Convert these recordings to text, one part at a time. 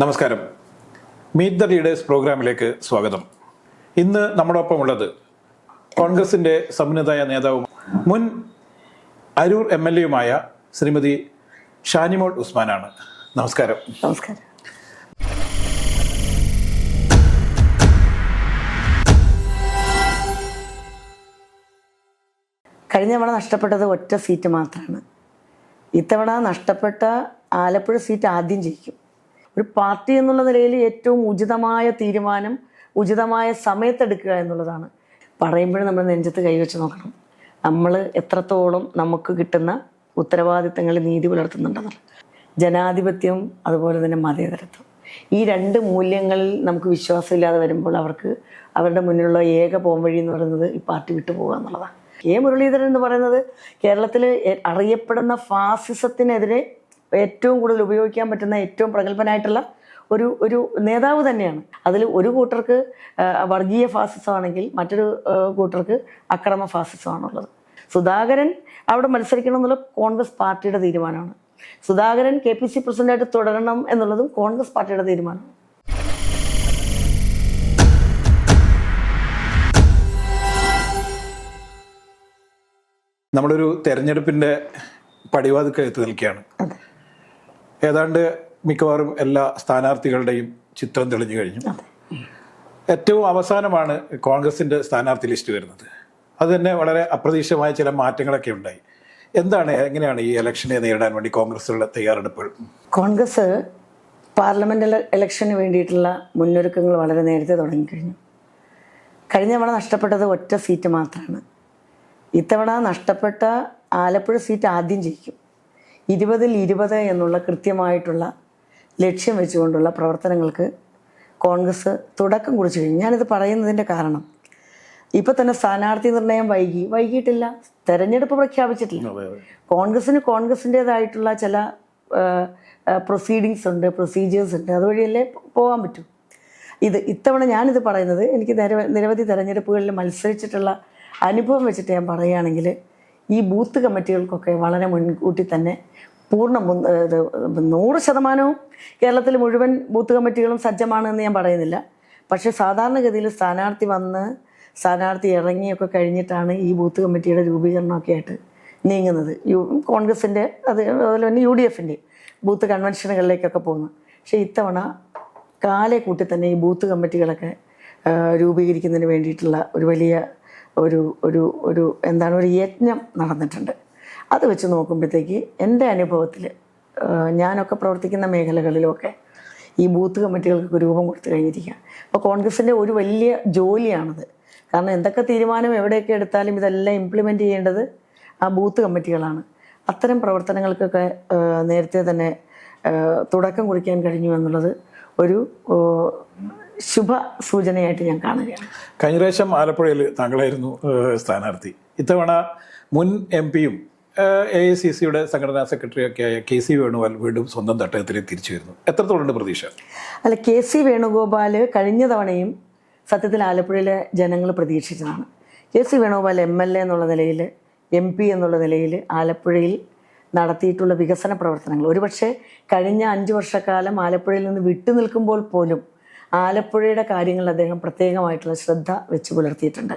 നമസ്കാരം. Meet the leaders പ്രോഗ്രാമിലേക്ക് സ്വാഗതം. ഇന്ന് നമ്മോടൊപ്പം ഉള്ളത് കോൺഗ്രസിന്റെ സമുന്നതായ നേതാവും മുൻ അരൂർ എം എൽ എയുമായ ശ്രീമതി ഷാനിമോൾ ഉസ്മാനാണ്. നമസ്കാരം. നമസ്കാരം. കഴിഞ്ഞ തവണ നഷ്ടപ്പെട്ടത് ഒറ്റ സീറ്റ് മാത്രമാണ് ഇത്തവണ നഷ്ടപ്പെട്ട ആലപ്പുഴ സീറ്റ് ആദ്യം ജയിക്കും. ഒരു പാർട്ടി എന്നുള്ള നിലയിൽ ഏറ്റവും ഉചിതമായ തീരുമാനം ഉചിതമായ സമയത്തെടുക്കുക എന്നുള്ളതാണ്. പറയുമ്പോഴും നമ്മൾ നെഞ്ചത്ത് കൈവച്ച് നോക്കണം. നമ്മൾ എത്രത്തോളം നമുക്ക് കിട്ടുന്ന ഉത്തരവാദിത്തങ്ങളിൽ നീതി പുലർത്തുന്നുണ്ടെന്നുള്ളത് ജനാധിപത്യം അതുപോലെ തന്നെ മതേതരത്വം. ഈ രണ്ട് മൂല്യങ്ങളിൽ നമുക്ക് വിശ്വാസമില്ലാതെ വരുമ്പോൾ അവർക്ക് അവരുടെ മുന്നിലുള്ള ഏക പോംവഴി എന്ന് പറയുന്നത് ഈ പാർട്ടി വിട്ടു പോകുക എന്നുള്ളതാണ്. കെ മുരളീധരൻ എന്ന് പറയുന്നത് കേരളത്തിൽ അറിയപ്പെടുന്ന ഫാസിസത്തിനെതിരെ ഏറ്റവും കൂടുതൽ ഉപയോഗിക്കാൻ പറ്റുന്ന ഏറ്റവും പ്രഗത്ഭനായിട്ടുള്ള ഒരു ഒരു നേതാവ് തന്നെയാണ്. അതിൽ ഒരു കൂട്ടർക്ക് വർഗീയ ഫാസിസമാണെങ്കിൽ മറ്റൊരു കൂട്ടർക്ക് അക്രമ ഫാസിസമാണുള്ളത്. സുധാകരൻ അവിടെ മത്സരിക്കണം എന്നുള്ളത് കോൺഗ്രസ് പാർട്ടിയുടെ തീരുമാനമാണ്. സുധാകരൻ കെ പി സി പ്രസിഡന്റായിട്ട് തുടരണം എന്നുള്ളതും കോൺഗ്രസ് പാർട്ടിയുടെ തീരുമാനമാണ്. നമ്മളൊരു തെരഞ്ഞെടുപ്പിന്റെ പടിവാതിക്കൽ എത്തി നിൽക്കുകയാണ് ഏതാണ്ട് മിക്കവാറും എല്ലാ സ്ഥാനാർത്ഥികളുടെയും ചിത്രം തെളിഞ്ഞു കഴിഞ്ഞു. ഏറ്റവും അവസാനമാണ് കോൺഗ്രസിന്റെ സ്ഥാനാർത്ഥി ലിസ്റ്റ് വരുന്നത്. അത് തന്നെ വളരെ അപ്രതീക്ഷിതമായ ചില മാറ്റങ്ങളൊക്കെ ഉണ്ടായി. എന്താണ് എങ്ങനെയാണ് ഈ ഇലക്ഷനെ നേരിടാൻ വേണ്ടി കോൺഗ്രസിലുള്ള തയ്യാറെടുപ്പുകൾ? കോൺഗ്രസ് പാർലമെന്റ് ഇലക്ഷന് വേണ്ടിയിട്ടുള്ള മുന്നൊരുക്കങ്ങൾ വളരെ നേരത്തെ തുടങ്ങിക്കഴിഞ്ഞു. കഴിഞ്ഞ തവണ നഷ്ടപ്പെട്ടത് ഒറ്റ സീറ്റ് മാത്രമാണ് ഇത്തവണ നഷ്ടപ്പെട്ട ആലപ്പുഴ സീറ്റ് ആദ്യം ജയിക്കും. ഇരുപതിൽ ഇരുപത് എന്നുള്ള കൃത്യമായിട്ടുള്ള ലക്ഷ്യം വെച്ചുകൊണ്ടുള്ള പ്രവർത്തനങ്ങൾക്ക് കോൺഗ്രസ് തുടക്കം കുറിച്ചു കഴിഞ്ഞു. ഞാനിത് പറയുന്നതിന്റെ കാരണം ഇപ്പം തന്നെ സ്ഥാനാർത്ഥി നിർണയം വൈകി. വൈകിയിട്ടില്ല. തെരഞ്ഞെടുപ്പ് പ്രഖ്യാപിച്ചിട്ടില്ല. കോൺഗ്രസിന് കോൺഗ്രസിന്റെതായിട്ടുള്ള ചില പ്രൊസീഡിങ്സ് ഉണ്ട് പ്രൊസീജിയേഴ്സ് ഉണ്ട്. അതുവഴിയല്ലേ പോകാൻ പറ്റൂ. ഇത് ഇത്തവണ ഞാനിത് പറയുന്നത് എനിക്ക് നിരവധി തെരഞ്ഞെടുപ്പുകളിൽ മത്സരിച്ചിട്ടുള്ള അനുഭവം വെച്ചിട്ട് ഞാൻ പറയുകയാണെങ്കിൽ ഈ ബൂത്ത് കമ്മിറ്റികൾക്കൊക്കെ വളരെ മുൻകൂട്ടി തന്നെ പൂർണ നൂറ് ശതമാനവും കേരളത്തിൽ മുഴുവൻ ബൂത്ത് കമ്മിറ്റികളും സജ്ജമാണെന്ന് ഞാൻ പറയുന്നില്ല. പക്ഷേ സാധാരണഗതിയിൽ സ്ഥാനാർത്ഥി വന്ന് സ്ഥാനാർത്ഥി ഇറങ്ങിയൊക്കെ കഴിഞ്ഞിട്ടാണ് ഈ ബൂത്ത് കമ്മിറ്റിയുടെ രൂപീകരണമൊക്കെ ആയിട്ട് നീങ്ങുന്നത്. യു കോൺഗ്രസിന്റെ അത് അതുപോലെ തന്നെ യു ഡി എഫിന്റെ ബൂത്ത് കൺവെൻഷനുകളിലേക്കൊക്കെ പോകുന്നത് പക്ഷേ ഇത്തവണ കാലെ കൂട്ടി തന്നെ ഈ ബൂത്ത് കമ്മിറ്റികളൊക്കെ രൂപീകരിക്കുന്നതിന് വേണ്ടിയിട്ടുള്ള ഒരു വലിയ ഒരു ഒരു ഒരു എന്താണ് ഒരു യജ്ഞം നടന്നിട്ടുണ്ട്. അത് വെച്ച് നോക്കുമ്പോഴത്തേക്ക് എന്റെ അനുഭവത്തിൽ ഞാനൊക്കെ പ്രവർത്തിക്കുന്ന മേഖലകളിലൊക്കെ ഈ ബൂത്ത് കമ്മിറ്റികൾക്ക് രൂപം കൊടുത്തു കഴിഞ്ഞിരിക്കുക. അപ്പോൾ കോൺഗ്രസിന്റെ ഒരു വലിയ ജോലിയാണത്. കാരണം എന്തൊക്കെ തീരുമാനം എവിടെയൊക്കെ എടുത്താലും ഇതെല്ലാം ഇംപ്ലിമെന്റ് ചെയ്യേണ്ടത് ആ ബൂത്ത് കമ്മിറ്റികളാണ്. അത്തരം പ്രവർത്തനങ്ങൾക്കൊക്കെ നേരത്തെ തന്നെ തുടക്കം കുറിക്കാൻ കഴിഞ്ഞു എന്നുള്ളത് ഒരു ശുഭ സൂചനയായിട്ട് ഞാൻ കാണുകയാണ്. കഴിഞ്ഞ പ്രാവശ്യം ആലപ്പുഴയിൽ താങ്കളായിരുന്നു സ്ഥാനാർത്ഥി. ഇത്തവണ മുൻ എം പിയും എ ഐ സി സിയുടെ സംഘടനാ സെക്രട്ടറി ഒക്കെ ആയ കെ സി വേണുഗോപാൽ വീണ്ടും സ്വന്തം തട്ടകത്തിലേക്ക് തിരിച്ചു വരുന്നു. എത്രത്തോളം പ്രതീക്ഷ? അല്ല കെ സി വേണുഗോപാൽ കഴിഞ്ഞ തവണയും സത്യത്തിൽ ആലപ്പുഴയിലെ ജനങ്ങൾ പ്രതീക്ഷിച്ചതാണ്. K C Venugopal M L A എന്നുള്ള നിലയിൽ എം പി എന്നുള്ള നിലയിൽ ആലപ്പുഴയിൽ നടത്തിയിട്ടുള്ള വികസന പ്രവർത്തനങ്ങൾ. ഒരുപക്ഷെ കഴിഞ്ഞ അഞ്ച് വർഷക്കാലം ആലപ്പുഴയിൽ നിന്ന് വിട്ടു നിൽക്കുമ്പോൾ പോലും ആലപ്പുഴയുടെ കാര്യങ്ങൾ അദ്ദേഹം പ്രത്യേകമായിട്ടുള്ള ശ്രദ്ധ വെച്ച് പുലർത്തിയിട്ടുണ്ട്.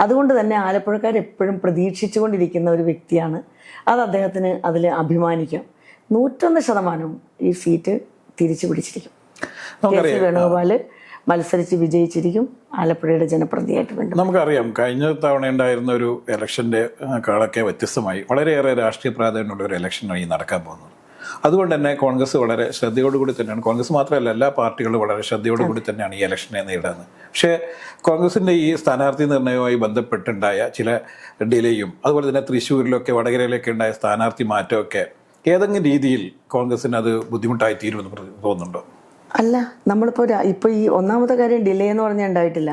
അതുകൊണ്ട് തന്നെ ആലപ്പുഴക്കാർ എപ്പോഴും പ്രതീക്ഷിച്ചുകൊണ്ടിരിക്കുന്ന ഒരു വ്യക്തിയാണ്. അത് അദ്ദേഹത്തിന് അതിൽ അഭിമാനിക്കാം. നൂറ്റൊന്ന് ശതമാനവും ഈ സീറ്റ് തിരിച്ചു പിടിച്ചിരിക്കും. കെ സി വേണുഗോപാൽ മത്സരിച്ച് വിജയിച്ചിരിക്കും. ആലപ്പുഴയുടെ ജനപ്രതിയായിട്ട് വേണ്ടി നമുക്കറിയാം കഴിഞ്ഞ തവണ ഉണ്ടായിരുന്ന ഒരു ഇലക്ഷന്റെ ആ, കാളൊക്കെ വ്യത്യസ്തമായി വളരെയേറെ രാഷ്ട്രീയ പ്രാധാന്യമുള്ള ഒരു ഇലക്ഷനാണ് ഈ നടക്കാൻ പോകുന്നത്. അതുകൊണ്ട് തന്നെ കോൺഗ്രസ് വളരെ ശ്രദ്ധയോടുകൂടി തന്നെയാണ്. കോൺഗ്രസ് മാത്രമല്ല എല്ലാ പാർട്ടികളും വളരെ ശ്രദ്ധയോടുകൂടി തന്നെയാണ് ഈ ഇലക്ഷനെ നേരിടുന്നത്. പക്ഷേ കോൺഗ്രസിന്റെ ഈ സ്ഥാനാർത്ഥി നിർണയവുമായി ബന്ധപ്പെട്ടുണ്ടായ ചില ഡിലേയും അതുപോലെ തന്നെ തൃശ്ശൂരിലൊക്കെ വടകരയിലൊക്കെ ഉണ്ടായ സ്ഥാനാർത്ഥി മാറ്റമൊക്കെ ഏതെങ്കിലും രീതിയിൽ കോൺഗ്രസിന് അത് ബുദ്ധിമുട്ടായി തീരുമെന്ന് തോന്നുന്നുണ്ടോ? അല്ല നമ്മളിപ്പോൾ ഇപ്പോൾ ഈ ഒന്നാമത്തെ കാര്യം ഡിലേ എന്ന് പറഞ്ഞാൽ ഉണ്ടായിട്ടില്ല.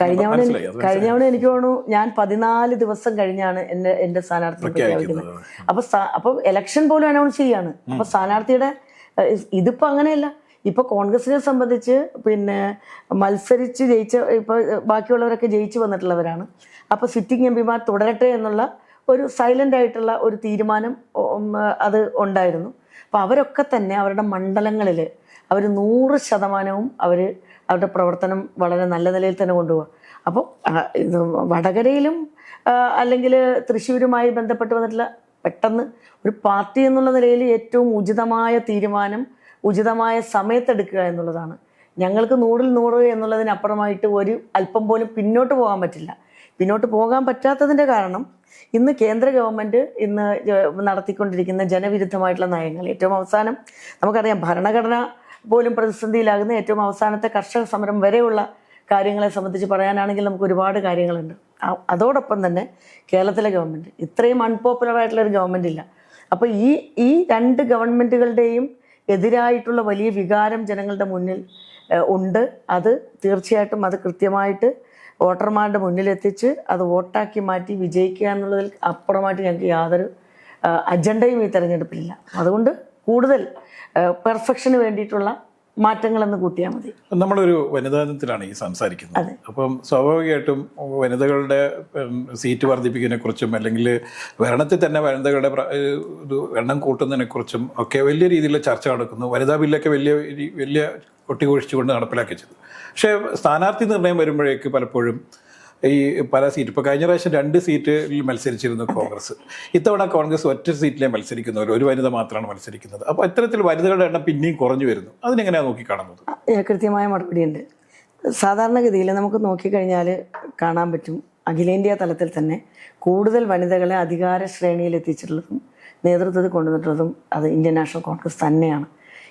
കഴിഞ്ഞ തവണ കഴിഞ്ഞ തവണ എനിക്ക് തോന്നുന്നു ഞാൻ പതിനാല് ദിവസം കഴിഞ്ഞാണ് എന്റെ എന്റെ സ്ഥാനാർത്ഥി പ്രഖ്യാപിക്കുന്നത് അപ്പൊ അപ്പൊ ഇലക്ഷൻ പോലും അനൗൺസ് ചെയ്യാണ്. അപ്പൊ സ്ഥാനാർത്ഥിയുടെ ഇതിപ്പോ അങ്ങനെയല്ല. ഇപ്പൊ കോൺഗ്രസിനെ സംബന്ധിച്ച് പിന്നെ മത്സരിച്ച് ജയിച്ച ഇപ്പൊ ബാക്കിയുള്ളവരൊക്കെ ജയിച്ചു വന്നിട്ടുള്ളവരാണ്. അപ്പൊ സിറ്റിംഗ് എം പിമാർ തുടരട്ടെ എന്നുള്ള ഒരു സൈലന്റ് ആയിട്ടുള്ള ഒരു തീരുമാനം അത് ഉണ്ടായിരുന്നു. അപ്പൊ അവരൊക്കെ തന്നെ അവരുടെ മണ്ഡലങ്ങളിൽ അവർ നൂറ് ശതമാനവും അവർ അവരുടെ പ്രവർത്തനം വളരെ നല്ല നിലയിൽ തന്നെ കൊണ്ടുപോകുക അപ്പോൾ ഇത് വടകരയിലും അല്ലെങ്കിൽ തൃശ്ശൂരുമായി ബന്ധപ്പെട്ട് വന്നിട്ടുള്ള പെട്ടെന്ന് ഒരു പാർട്ടി എന്നുള്ള നിലയിൽ ഏറ്റവും ഉചിതമായ തീരുമാനം ഉചിതമായ സമയത്തെടുക്കുക എന്നുള്ളതാണ്. ഞങ്ങൾക്ക് നൂറിൽ നൂറ് എന്നുള്ളതിനപ്പുറമായിട്ട് ഒരു അല്പം പോലും പിന്നോട്ട് പോകാൻ പറ്റില്ല. പിന്നോട്ട് പോകാൻ പറ്റാത്തതിന്റെ കാരണം ഇന്ന് കേന്ദ്ര ഗവൺമെന്റ് ഇന്ന് നടത്തിക്കൊണ്ടിരിക്കുന്ന ജനവിരുദ്ധമായിട്ടുള്ള നയങ്ങൾ. ഏറ്റവും അവസാനം നമുക്കറിയാം ഭരണഘടന പോലും പ്രതിസന്ധിയിലാകുന്ന ഏറ്റവും അവസാനത്തെ കർഷക സമരം വരെയുള്ള കാര്യങ്ങളെ സംബന്ധിച്ച് പറയാനാണെങ്കിൽ നമുക്ക് ഒരുപാട് കാര്യങ്ങളുണ്ട്. അതോടൊപ്പം തന്നെ കേരളത്തിലെ ഗവൺമെന്റ് ഇത്രയും അൺപോപ്പുലർ ആയിട്ടുള്ള ഒരു ഗവൺമെന്റ് ഇല്ല. അപ്പോൾ ഈ ഈ രണ്ട് ഗവൺമെന്റുകളുടെയും എതിരായിട്ടുള്ള വലിയ വികാരം ജനങ്ങളുടെ മുന്നിൽ ഉണ്ട്. അത് തീർച്ചയായിട്ടും അത് കൃത്യമായിട്ട് വോട്ടർമാരുടെ മുന്നിലെത്തിച്ച് അത് വോട്ടാക്കി മാറ്റി വിജയിക്കുക എന്നുള്ളതിൽ അപ്പുറമായിട്ട് ഞങ്ങൾക്ക് യാതൊരു അജണ്ടയും ഈ തെരഞ്ഞെടുപ്പിലില്ല. അതുകൊണ്ട് കൂടുതൽ പെർഫെക്ഷന് വേണ്ടിയിട്ടുള്ള മാറ്റങ്ങളെന്ന് കൂട്ടിയാൽ മതി. നമ്മളൊരു വനിതാ ദിനത്തിലാണ് ഈ സംസാരിക്കുന്നത്. അപ്പം സ്വാഭാവികമായിട്ടും വനിതകളുടെ സീറ്റ് വർദ്ധിപ്പിക്കുന്നതിനെ കുറിച്ചും അല്ലെങ്കിൽ ഭരണത്തിൽ തന്നെ വനിതകളുടെ എണ്ണം കൂട്ടുന്നതിനെ കുറിച്ചും ഒക്കെ വലിയ രീതിയിൽ ചർച്ച നടക്കുന്നു. വനിതാ ബില്ലൊക്കെ വലിയ വലിയ വലിയ ഒട്ടിഘോഷിച്ചുകൊണ്ട് നടപ്പിലാക്കി ചെയ്തു പക്ഷേ സ്ഥാനാർത്ഥി നിർണയം വരുമ്പോഴേക്ക് പലപ്പോഴും ഈ പല സീറ്റ് ഇപ്പോൾ കഴിഞ്ഞ പ്രാവശ്യം രണ്ട് സീറ്റിൽ മത്സരിച്ചിരുന്നു കോൺഗ്രസ്. ഇത്തവണ കോൺഗ്രസ് ഒറ്റ സീറ്റിലേ മത്സരിക്കുന്നവർ ഒരു വനിത മാത്രമാണ് മത്സരിക്കുന്നത്. അപ്പോൾ ഇത്തരത്തിൽ വനിതകളുടെ എണ്ണം പിന്നെയും കുറഞ്ഞു വരുന്നു. അതിനെങ്ങനെയാണ് നോക്കിക്കാണുന്നത്? കൃത്യമായ മറുപടിയുണ്ട്. സാധാരണഗതിയിൽ നമുക്ക് നോക്കിക്കഴിഞ്ഞാൽ കാണാൻ പറ്റും അഖിലേന്ത്യാ തലത്തിൽ തന്നെ കൂടുതൽ വനിതകളെ അധികാര ശ്രേണിയിൽ എത്തിച്ചിട്ടുള്ളതും നേതൃത്വത്തിൽ കൊണ്ടുവന്നിട്ടുള്ളതും അത് ഇന്ത്യൻ നാഷണൽ കോൺഗ്രസ് തന്നെയാണ്.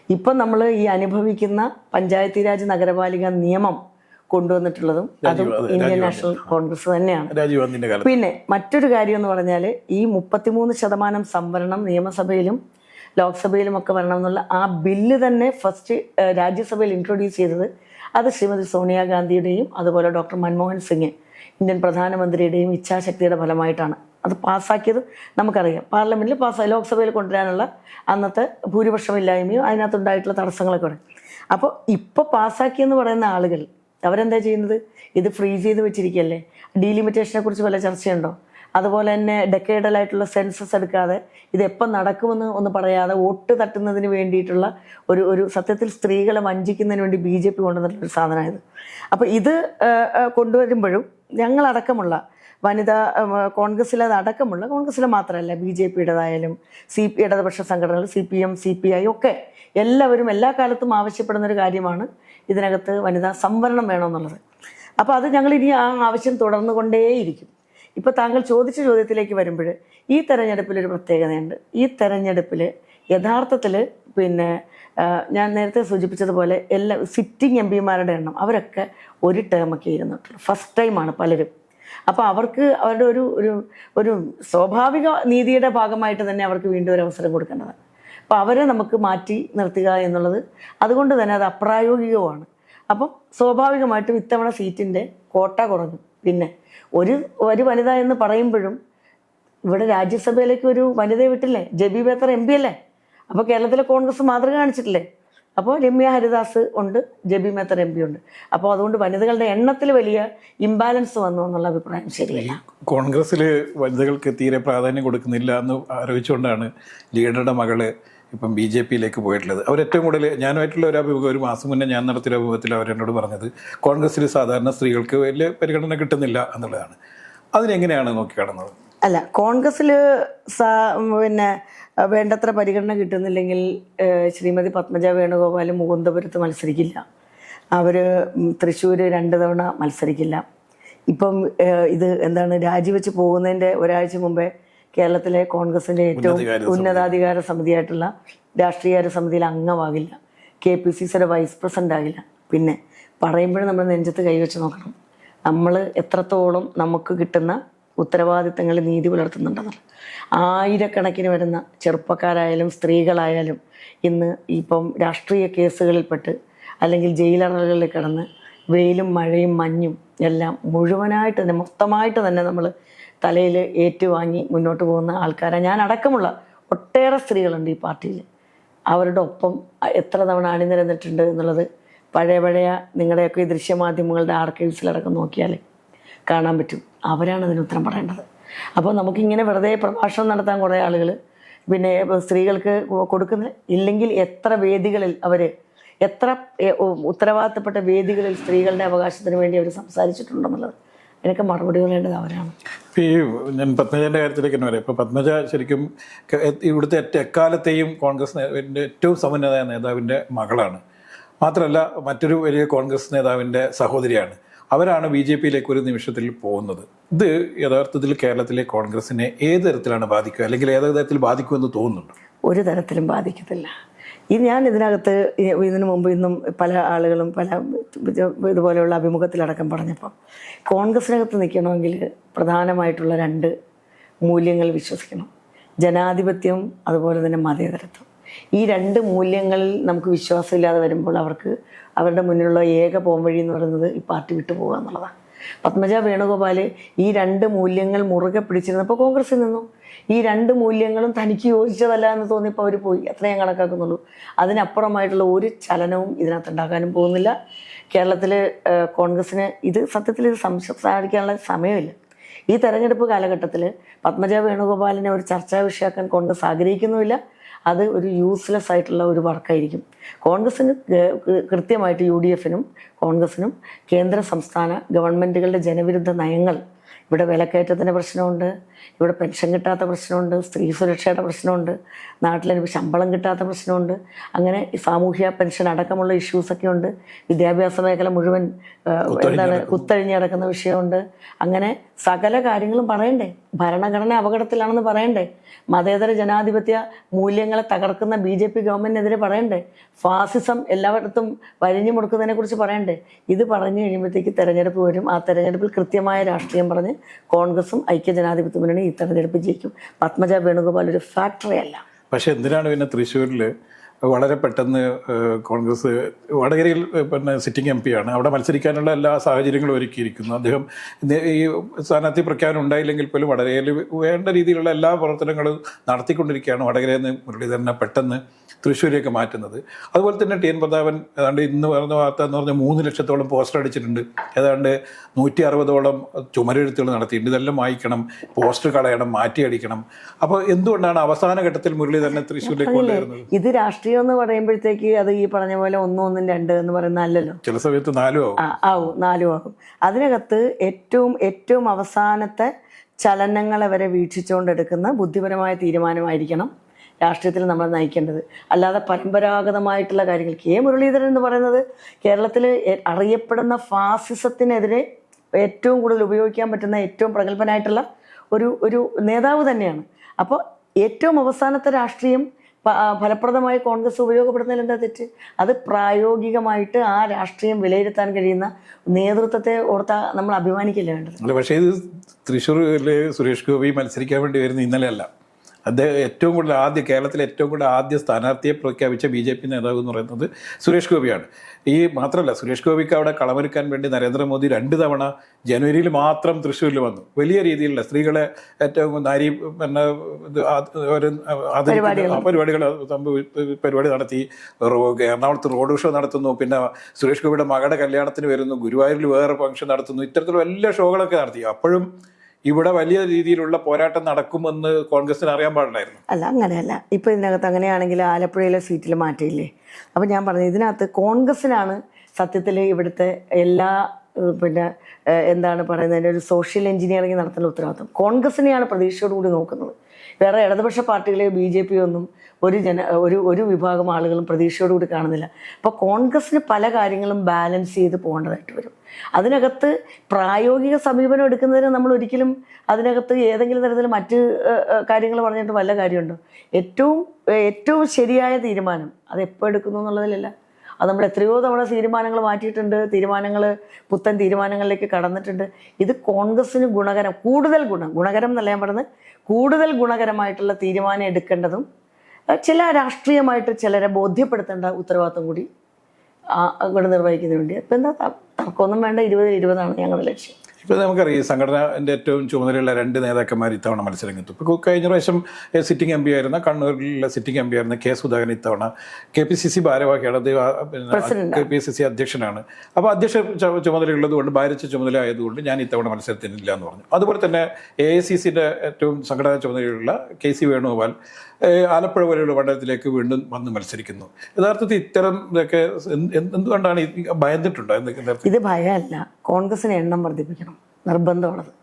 ഇപ്പം നമ്മൾ ഈ അനുഭവിക്കുന്ന പഞ്ചായത്തി രാജ് നഗരപാലിക നിയമം കൊണ്ടുവന്നിട്ടുള്ളതും അതും ഇന്ത്യൻ നാഷണൽ കോൺഗ്രസ് തന്നെയാണ്. പിന്നെ മറ്റൊരു കാര്യം എന്ന് പറഞ്ഞാൽ ഈ മുപ്പത്തിമൂന്ന് ശതമാനം സംവരണം നിയമസഭയിലും ലോക്സഭയിലും ഒക്കെ വരണം എന്നുള്ള ആ ബില്ല് തന്നെ ഫസ്റ്റ് രാജ്യസഭയിൽ ഇൻട്രൊഡ്യൂസ് ചെയ്തത് അത് ശ്രീമതി സോണിയാഗാന്ധിയുടെയും അതുപോലെ ഡോക്ടർ മൻമോഹൻ സിംഗ് ഇന്ത്യൻ പ്രധാനമന്ത്രിയുടെയും ഇച്ഛാശക്തിയുടെ ഫലമായിട്ടാണ്. അത് പാസ്സാക്കിയത് നമുക്കറിയാം. പാർലമെന്റിൽ പാസ്സായി ലോക്സഭയിൽ കൊണ്ടുവരാനുള്ള അന്നത്തെ ഭൂരിപക്ഷമില്ലായ്മയും അതിനകത്തുണ്ടായിട്ടുള്ള തടസ്സങ്ങളൊക്കെ ഉണ്ട്. അപ്പോൾ ഇപ്പോൾ പാസ്സാക്കിയെന്ന് പറയുന്ന ആളുകൾ അവരെന്താ ചെയ്യുന്നത്? ഇത് ഫ്രീസ് ചെയ്ത് വെച്ചിരിക്കുകയല്ലേ ഡീലിമിറ്റേഷനെ കുറിച്ച് വല്ല ചർച്ചയുണ്ടോ? അതുപോലെ തന്നെ ഡെക്കേഡലായിട്ടുള്ള സെൻസസ് എടുക്കാതെ ഇത് എപ്പം നടക്കുമെന്ന് ഒന്ന് പറയാതെ വോട്ട് തട്ടുന്നതിന് വേണ്ടിയിട്ടുള്ള ഒരു ഒരു സത്യത്തിൽ സ്ത്രീകളെ വഞ്ചിക്കുന്നതിന് വേണ്ടി ബി ജെ പി കൊണ്ടുവന്നിട്ടുള്ള ഒരു സാധനമായത്. അപ്പോൾ ഇത് കൊണ്ടുവരുമ്പോഴും ഞങ്ങളടക്കമുള്ള വനിതാ ഉം, കോൺഗ്രസ്സിലെ അടക്കമുള്ള കോൺഗ്രസ്സിലെ മാത്രമല്ല ബി ജെ പിയുടേതായാലും സി പി ഇടതുപക്ഷ സംഘടനകൾ C P M C P I ഒക്കെ എല്ലാവരും എല്ലാ കാലത്തും ആവശ്യപ്പെടുന്ന ഒരു കാര്യമാണ് ഇതിനകത്ത് വനിതാ സംവരണം വേണമെന്നുള്ളത്. അപ്പോൾ അത് ഞങ്ങൾ ഇനി ആ ആവശ്യം തുടർന്നു കൊണ്ടേയിരിക്കും ഇപ്പോൾ താങ്കൾ ചോദിച്ച ചോദ്യത്തിലേക്ക് വരുമ്പോൾ ഈ തെരഞ്ഞെടുപ്പിലൊരു പ്രത്യേകതയുണ്ട്. ഈ തെരഞ്ഞെടുപ്പിൽ യഥാർത്ഥത്തിൽ പിന്നെ ഞാൻ നേരത്തെ സൂചിപ്പിച്ചതുപോലെ എല്ലാ സിറ്റിംഗ് എം പിമാരുടെ എണ്ണം അവരൊക്കെ ഒരു ടേമൊക്കെ ഇരുന്നിട്ടുള്ളൂ. ഫസ്റ്റ് ടൈമാണ് പലരും അപ്പോൾ അവർക്ക് അവരുടെ ഒരു ഒരു ഒരു സ്വാഭാവിക നീതിയുടെ ഭാഗമായിട്ട് തന്നെ അവർക്ക് വീണ്ടും ഒരു അവസരം കൊടുക്കേണ്ടതാണ്. അപ്പോൾ അവരെ നമുക്ക് മാറ്റി നിർത്തുക എന്നുള്ളത് അതുകൊണ്ട് തന്നെ അത് അപ്രായോഗികവുമാണ്. അപ്പം സ്വാഭാവികമായിട്ടും ഇത്തവണ സീറ്റിന്റെ കോട്ട കുറഞ്ഞു. പിന്നെ ഒരു ഒരു വനിത എന്ന് പറയുമ്പോഴും ഇവിടെ രാജ്യസഭയിലേക്ക് ഒരു വനിതയെ വിട്ടില്ലേ? ജബി ബേത്തർ എം പി അല്ലേ? അപ്പോൾ കേരളത്തിലെ കോൺഗ്രസ് മാതൃക കാണിച്ചിട്ടില്ലേ? അപ്പോൾ രമ്യ ഹരിദാസ് ഉണ്ട് ജബി മേത്തർ എം പി ഉണ്ട്. അപ്പോൾ അതുകൊണ്ട് വനിതകളുടെ എണ്ണത്തിൽ വലിയ ഇംബാലൻസ് വന്നു എന്നുള്ള അഭിപ്രായം ശരിയല്ല. കോൺഗ്രസ്സിൽ വനിതകൾക്ക് തീരെ പ്രാധാന്യം കൊടുക്കുന്നില്ല എന്ന് ആരോപിച്ചുകൊണ്ടാണ് ലീഡറുടെ മകൾ ഇപ്പം ബി ജെ പിയിലേക്ക് പോയിട്ടുള്ളത്. അവർ ഏറ്റവും കൂടുതൽ ഞാനുമായിട്ടുള്ള ഒരു അഭിമുഖം ഒരു മാസം മുന്നേ ഞാൻ നടത്തിയ അഭിമുഖത്തിൽ അവരെന്നോട് പറഞ്ഞത് കോൺഗ്രസ്സിൽ സാധാരണ സ്ത്രീകൾക്ക് വലിയ പരിഗണന കിട്ടുന്നില്ല എന്നുള്ളതാണ്. അതിനെങ്ങനെയാണ് നോക്കിക്കാണുന്നത്? അല്ല കോൺഗ്രസ്സിൽ പിന്നെ വേണ്ടത്ര പരിഗണന കിട്ടുന്നില്ലെങ്കിൽ ശ്രീമതി പത്മജ വേണുഗോപാൽ മുകുന്ദപുരത്ത് മത്സരിക്കില്ല. അവർ തൃശ്ശൂർ രണ്ട് തവണ മത്സരിക്കില്ല. ഇപ്പം ഇത് എന്താണ് രാജിവെച്ച് പോകുന്നതിന്റെ ഒരാഴ്ച മുമ്പേ കേരളത്തിലെ കോൺഗ്രസിന്റെ ഏറ്റവും ഉന്നതാധികാര സമിതി. ഉന്നതാധികാര സമിതിയായിട്ടുള്ള രാഷ്ട്രീയകാര്യ സമിതിയിൽ അംഗമാകില്ല. കെ പി സി സിയുടെ വൈസ് പ്രസിഡന്റ് ആകില്ല. പിന്നെ പറയുമ്പോഴും നമ്മൾ നെഞ്ചത്ത് കൈവച്ച് നോക്കണം. നമ്മൾ എത്രത്തോളം നമുക്ക് കിട്ടുന്ന ഉത്തരവാദിത്തങ്ങളിൽ നീതി പുലർത്തുന്നുണ്ടെന്നുള്ളത് ആയിരക്കണക്കിന് വരുന്ന ചെറുപ്പക്കാരായാലും സ്ത്രീകളായാലും ഇന്ന് ഇപ്പം രാഷ്ട്രീയ കേസുകളിൽപ്പെട്ട് അല്ലെങ്കിൽ ജയിലറകളിൽ കിടന്ന് വെയിലും മഴയും മഞ്ഞും എല്ലാം മുഴുവനായിട്ട് തന്നെ മൊത്തമായിട്ട് തന്നെ നമ്മൾ തലയിൽ ഏറ്റുവാങ്ങി മുന്നോട്ട് പോകുന്ന ആൾക്കാരെ. ഞാൻ അടക്കമുള്ള ഒട്ടേറെ സ്ത്രീകളുണ്ട് ഈ പാർട്ടിയിൽ അവരുടെ ഒപ്പം എത്ര തവണ അണിനിരന്നിട്ടുണ്ട് എന്നുള്ളത് പഴയ പഴയ നിങ്ങളുടെയൊക്കെ ഈ ദൃശ്യമാധ്യമങ്ങളുടെ ആർക്കൈവ്സിലടക്കം നോക്കിയാൽ കാണാൻ പറ്റും. അവരാണ് അതിന് ഉത്തരം പറയേണ്ടത്. അപ്പോൾ നമുക്കിങ്ങനെ വെറുതെ പ്രഭാഷണം നടത്താൻ കുറേ ആളുകൾ പിന്നെ സ്ത്രീകൾക്ക് കൊടുക്കുന്ന ഇല്ലെങ്കിൽ എത്ര വേദികളിൽ അവർ എത്ര ഉത്തരവാദിത്തപ്പെട്ട വേദികളിൽ സ്ത്രീകളുടെ അവകാശത്തിന് വേണ്ടി അവർ സംസാരിച്ചിട്ടുണ്ടെന്നുള്ളത് അതിനൊക്കെ മറുപടി പറയേണ്ടത് അവരാണ്. ഈ ഞാൻ പത്മജന്റെ കാര്യത്തിലേക്ക് തന്നെ വരാം ഇപ്പോൾ പത്മജ ശരിക്കും ഇവിടുത്തെ എക്കാലത്തെയും കോൺഗ്രസ് ഏറ്റവും സമുന്നത നേതാവിന്റെ മകളാണ്. മാത്രമല്ല മറ്റൊരു വലിയ കോൺഗ്രസ് നേതാവിന്റെ സഹോദരിയാണ്. അവരാണ് ബി ജെ പിയിലേക്ക് ഒരു നിമിഷത്തിൽ പോകുന്നത്. ഇത് യഥാർത്ഥത്തിൽ കേരളത്തിലെ കോൺഗ്രസിനെ ഏത് തരത്തിലാണ് ബാധിക്കുക? അല്ലെങ്കിൽ ഏത് തരത്തിൽ ബാധിക്കുമെന്ന് തോന്നുന്നുണ്ട്? ഒരു തരത്തിലും ബാധിക്കത്തില്ല. ഈ ഞാൻ ഇതിനകത്ത് ഇതിനു മുമ്പ് ഇന്നും പല ആളുകളും പല ഇത് ഇതുപോലെയുള്ള അഭിമുഖത്തിലടക്കം പറഞ്ഞപ്പം കോൺഗ്രസിനകത്ത് നിൽക്കണമെങ്കിൽ പ്രധാനമായിട്ടുള്ള രണ്ട് മൂല്യങ്ങൾ വിശ്വസിക്കണം. ജനാധിപത്യം അതുപോലെ തന്നെ മതേതരത്വം. ഈ രണ്ട് മൂല്യങ്ങളിൽ നമുക്ക് വിശ്വാസമില്ലാതെ വരുമ്പോൾ അവർക്ക് അവരുടെ മുന്നിലുള്ള ഏക പോംവഴി എന്ന് പറയുന്നത് ഈ പാർട്ടി വിട്ടു പോകുക എന്നുള്ളതാണ്. പത്മജ വേണുഗോപാൽ ഈ രണ്ട് മൂല്യങ്ങൾ മുറുകെ പിടിച്ചിരുന്നപ്പോൾ കോൺഗ്രസ്സിൽ നിന്നു. ഈ രണ്ട് മൂല്യങ്ങളും തനിക്ക് യോജിച്ചതല്ല എന്ന് തോന്നിയപ്പോൾ അവർ പോയി. അത്രേ ഞാൻ കണക്കാക്കുന്നുള്ളൂ. അതിനപ്പുറമായിട്ടുള്ള ഒരു ചലനവും ഇതിനകത്ത് ഉണ്ടാക്കാനും പോകുന്നില്ല. കേരളത്തിൽ കോൺഗ്രസ്സിന് ഇത് സത്യത്തിൽ ഇത് സംസാരിക്കാനുള്ള സമയമില്ല. ഈ തെരഞ്ഞെടുപ്പ് കാലഘട്ടത്തിൽ പത്മജ വേണുഗോപാലിനെ ഒരു ചർച്ചാ വിഷയമാക്കാൻ കോൺഗ്രസ് ആഗ്രഹിക്കുന്നുമില്ല. അത് ഒരു യൂസ്ലെസ് ആയിട്ടുള്ള ഒരു വർക്കായിരിക്കും. കോൺഗ്രസ്സിന് ഗ- കൃ- കൃത്യമായിട്ട് യു ഡി എഫിനും കോൺഗ്രസിനും കേന്ദ്ര സംസ്ഥാന ഗവൺമെന്റുകളുടെ ജനവിരുദ്ധ നയങ്ങൾ ഇവിടെ വിലക്കയറ്റത്തിന്റെ പ്രശ്നമുണ്ട്. ഇവിടെ പെൻഷൻ കിട്ടാത്ത പ്രശ്നമുണ്ട്. സ്ത്രീ സുരക്ഷയുടെ പ്രശ്നമുണ്ട്. നാട്ടിലെനിക്ക് ശമ്പളം കിട്ടാത്ത പ്രശ്നമുണ്ട്. അങ്ങനെ സാമൂഹ്യ പെൻഷൻ അടക്കമുള്ള ഇഷ്യൂസൊക്കെ ഉണ്ട്. വിദ്യാഭ്യാസ മേഖല മുഴുവൻ എന്താണ് കുത്തഴിഞ്ഞ് കിടക്കുന്ന വിഷയമുണ്ട്. അങ്ങനെ സകല കാര്യങ്ങളും പറയണ്ടേ? ഭരണഘടന അപകടത്തിലാണെന്ന് പറയണ്ടേ? മതേതര ജനാധിപത്യ മൂല്യങ്ങളെ തകർക്കുന്ന ബി ജെ പി ഗവൺമെന്റിനെതിരെ പറയണ്ടേ? ഫാസിസം എല്ലായിടത്തും വരിഞ്ഞു മുടക്കുന്നതിനെക്കുറിച്ച് പറയണ്ടേ? ഇത് പറഞ്ഞു കഴിയുമ്പോഴത്തേക്ക് തെരഞ്ഞെടുപ്പ് വരും. ആ തെരഞ്ഞെടുപ്പിൽ കൃത്യമായ രാഷ്ട്രീയം പറഞ്ഞ് കോൺഗ്രസും ഐക്യ ജനാധിപത്യ മുന്നണി ഈ തെരഞ്ഞെടുപ്പ് ജയിക്കും. പത്മജ വേണുഗോപാൽ ഒരു ഫാക്ടറി അല്ല. പക്ഷെ എന്തിനാണ് പിന്നെ തൃശ്ശൂരിൽ വളരെ പെട്ടെന്ന് കോൺഗ്രസ് വടകരയിൽ പിന്നെ സിറ്റിംഗ് എം ആണ്. അവിടെ മത്സരിക്കാനുള്ള എല്ലാ സാഹചര്യങ്ങളും ഒരുക്കിയിരിക്കുന്നു. അദ്ദേഹം ഈ സ്ഥാനാർത്ഥി പ്രഖ്യാപനം ഉണ്ടായില്ലെങ്കിൽ പോലും വടകരയിൽ വേണ്ട രീതിയിലുള്ള എല്ലാ പ്രവർത്തനങ്ങളും നടത്തിക്കൊണ്ടിരിക്കുകയാണ് വടകരയിൽ നിന്ന് മുരളീധരനെ പെട്ടെന്ന് തൃശ്ശൂരേക്ക് മാറ്റുന്നത്. അതുപോലെ തന്നെ ടി എൻ പ്രതാപൻ ഏതാണ്ട് ഇന്ന് പറഞ്ഞ വാർത്ത എന്ന് പറഞ്ഞാൽ മൂന്ന് ലക്ഷത്തോളം പോസ്റ്റർ അടിച്ചിട്ടുണ്ട്. ഏതാണ്ട് നൂറ്റി അറുപതോളം ചുമരെഴുത്തുകൾ നടത്തിയിട്ടുണ്ട്. ഇതെല്ലാം വായിക്കണം പോസ്റ്റർ കളയണം മാറ്റി അടിക്കണം അപ്പോൾ എന്തുകൊണ്ടാണ് അവസാന ഘട്ടത്തിൽ മുരളീധരനെ തൃശ്ശൂരിലേക്ക് കൊണ്ടുവരുന്നത്? ഇത് രാഷ്ട്രീയം എന്ന് പറയുമ്പോഴത്തേക്ക് അത് ഈ പറഞ്ഞ പോലെ ഒന്നും ഒന്നും രണ്ട് എന്ന് പറയുന്ന അല്ലല്ലോ. ചില സമയത്ത് നാലും ആവും. നാലും ആകും അതിനകത്ത് ഏറ്റവും ഏറ്റവും അവസാനത്തെ ചലനങ്ങളെ വരെ വീക്ഷിച്ചുകൊണ്ടെടുക്കുന്ന ബുദ്ധിപരമായ തീരുമാനമായിരിക്കണം രാഷ്ട്രീയത്തിൽ നമ്മൾ നയിക്കേണ്ടത്. അല്ലാതെ പരമ്പരാഗതമായിട്ടുള്ള കാര്യങ്ങൾ കെ മുരളീധരൻ എന്ന് പറയുന്നത് കേരളത്തിൽ അറിയപ്പെടുന്ന ഫാസിസത്തിനെതിരെ ഏറ്റവും കൂടുതൽ ഉപയോഗിക്കാൻ പറ്റുന്ന ഏറ്റവും പ്രഗത്ഭനായിട്ടുള്ള ഒരു ഒരു നേതാവ് തന്നെയാണ്. അപ്പോൾ ഏറ്റവും അവസാനത്തെ രാഷ്ട്രീയം ഫലപ്രദമായി കോൺഗ്രസ് ഉപയോഗപ്പെടുത്തുന്നതിൽ എന്താ തെറ്റ്? അത് പ്രായോഗികമായിട്ട് ആ രാഷ്ട്രീയം വിലയിരുത്താൻ കഴിയുന്ന നേതൃത്വത്തെ ഓർത്ത നമ്മൾ അഭിമാനിക്കില്ല വേണ്ടത്? പക്ഷേ ഇത് തൃശ്ശൂർ സുരേഷ് ഗോപി മത്സരിക്കാൻ വേണ്ടി വരുന്ന ഇന്നലെയല്ല. അദ്ദേഹം ഏറ്റവും കൂടുതൽ ആദ്യ കേരളത്തിലെ ഏറ്റവും കൂടുതൽ ആദ്യ സ്ഥാനാർത്ഥിയെ പ്രഖ്യാപിച്ച ബി ജെ പി നേതാവ് എന്ന് പറയുന്നത് സുരേഷ് ഗോപിയാണ്. ഈ മാത്രമല്ല സുരേഷ് ഗോപിക്ക് അവിടെ കളമൊരുക്കാൻ വേണ്ടി നരേന്ദ്രമോദി രണ്ട് തവണ ജനുവരിയിൽ മാത്രം തൃശ്ശൂരിൽ വന്നു. വലിയ രീതിയിലുള്ള സ്ത്രീകളെ ഏറ്റവും നാരി പിന്നെ പരിപാടികൾ. പരിപാടി നടത്തി. എറണാകുളത്ത് റോഡ് ഷോ നടത്തുന്നു. പിന്നെ സുരേഷ് ഗോപിയുടെ മകളുടെ കല്യാണത്തിന് വരുന്നു. ഗുരുവായൂരിൽ വേറെ ഫംഗ്ഷൻ നടത്തുന്നു. ഇത്തരത്തിലുള്ള എല്ലാ ഷോകളൊക്കെ നടത്തി. അപ്പോഴും ഇവിടെ വലിയ രീതിയിലുള്ള പോരാട്ടം നടക്കുമെന്ന് കോൺഗ്രസിന് അറിയാൻ പാടില്ലായിരുന്നു. അല്ല അങ്ങനെയല്ല. ഇപ്പൊ ഇതിനകത്ത് അങ്ങനെയാണെങ്കിൽ ആലപ്പുഴയിലെ സീറ്റിൽ മാറ്റിയില്ലേ? അപ്പൊ ഞാൻ പറഞ്ഞു ഇതിനകത്ത് കോൺഗ്രസിനാണ് സത്യത്തിൽ ഇവിടുത്തെ എല്ലാ പിന്നെ എന്താണ് പറയുന്നത് ഒരു സോഷ്യൽ എഞ്ചിനീയറിംഗ് നടത്തുന്ന ഉത്തരവാദിത്വം. കോൺഗ്രസിനെയാണ് പ്രതീക്ഷയോടുകൂടി നോക്കുന്നത്. വേറെ ഇടതുപക്ഷ പാർട്ടികളെ ബി ജെ പി ഒന്നും ഒരു ജന ഒരു ഒരു വിഭാഗം ആളുകളും പ്രതീക്ഷയോടുകൂടി കാണുന്നില്ല. അപ്പോൾ കോൺഗ്രസ്സിന് പല കാര്യങ്ങളും ബാലൻസ് ചെയ്ത് പോകേണ്ടതായിട്ട് വരും. അതിനകത്ത് പ്രായോഗിക സമീപനം എടുക്കുന്നതിന് നമ്മൾ ഒരിക്കലും അതിനകത്ത് ഏതെങ്കിലും തരത്തിൽ മറ്റ് കാര്യങ്ങൾ പറഞ്ഞിട്ട് വല്ല കാര്യമുണ്ടോ? ഏറ്റവും ഏറ്റവും ശരിയായ തീരുമാനം അത് എപ്പോൾ എടുക്കുന്നു എന്നുള്ളതിലല്ല. അത് നമ്മൾ എത്രയോ തവണ തീരുമാനങ്ങൾ മാറ്റിയിട്ടുണ്ട്. തീരുമാനങ്ങൾ പുത്തൻ തീരുമാനങ്ങളിലേക്ക് കടന്നിട്ടുണ്ട്. ഇത് കോൺഗ്രസ്സിന് ഗുണകരം കൂടുതൽ ഗുണം ഗുണകരം എന്നല്ല ഞാൻ പറഞ്ഞത് കൂടുതൽ ഗുണകരമായിട്ടുള്ള തീരുമാനം എടുക്കേണ്ടതും ചില രാഷ്ട്രീയമായിട്ട് ചിലരെ ബോധ്യപ്പെടുത്തേണ്ട ഉത്തരവാദിത്വം കൂടി നിർവഹിക്കുന്നതിന് വേണ്ടി ഇപ്പം എന്താ തർക്കമൊന്നും വേണ്ട. ഇരുപതിൽ ഇരുപതാണ് ഞങ്ങളുടെ ലക്ഷ്യം. ഇപ്പോൾ നമുക്കറിയാം ഈ സംഘടനന്റെ ഏറ്റവും ചുമതലയുള്ള രണ്ട് നേതാക്കന്മാർ ഇത്തവണ മത്സരങ്ങെത്തും ഇപ്പോൾ കഴിഞ്ഞ പ്രാവശ്യം സിറ്റിംഗ് എം പി ആയിരുന്ന കണ്ണൂരിലെ സിറ്റിംഗ് എം പി ആയിരുന്ന കെ സുധാകരൻ ഇത്തവണ കെ പി സി സി ഭാരവാഹിയാണ്. കെ പി സി സി അധ്യക്ഷനാണ്. അപ്പോൾ അധ്യക്ഷ ചുമതലയുള്ളത് കൊണ്ട് ഭാരിച്ച ചുമതല ആയതുകൊണ്ട് ഞാൻ ഇത്തവണ മത്സരത്തിനില്ല എന്ന് പറഞ്ഞു. അതുപോലെ തന്നെ എ ഐ സി സിന്റെ ഏറ്റവും സംഘടനാ ചുമതലയുള്ള കെ സി വേണുഗോപാൽ ആലപ്പുഴ പോലെയുള്ള മണ്ഡലത്തിലേക്ക് വീണ്ടും വന്ന് മത്സരിക്കുന്നു. യഥാർത്ഥത്തിൽ ഇത്തരം ഇതൊക്കെ എന്ത്- എന്ത്- എന്തുകൊണ്ടാണ് ഭയന്നിട്ടുണ്ടോ ഇത് ഭയമല്ല കോൺഗ്രസിന് എണ്ണം വർദ്ധിപ്പിക്കണം. നിർബന്ധമുള്ളത്.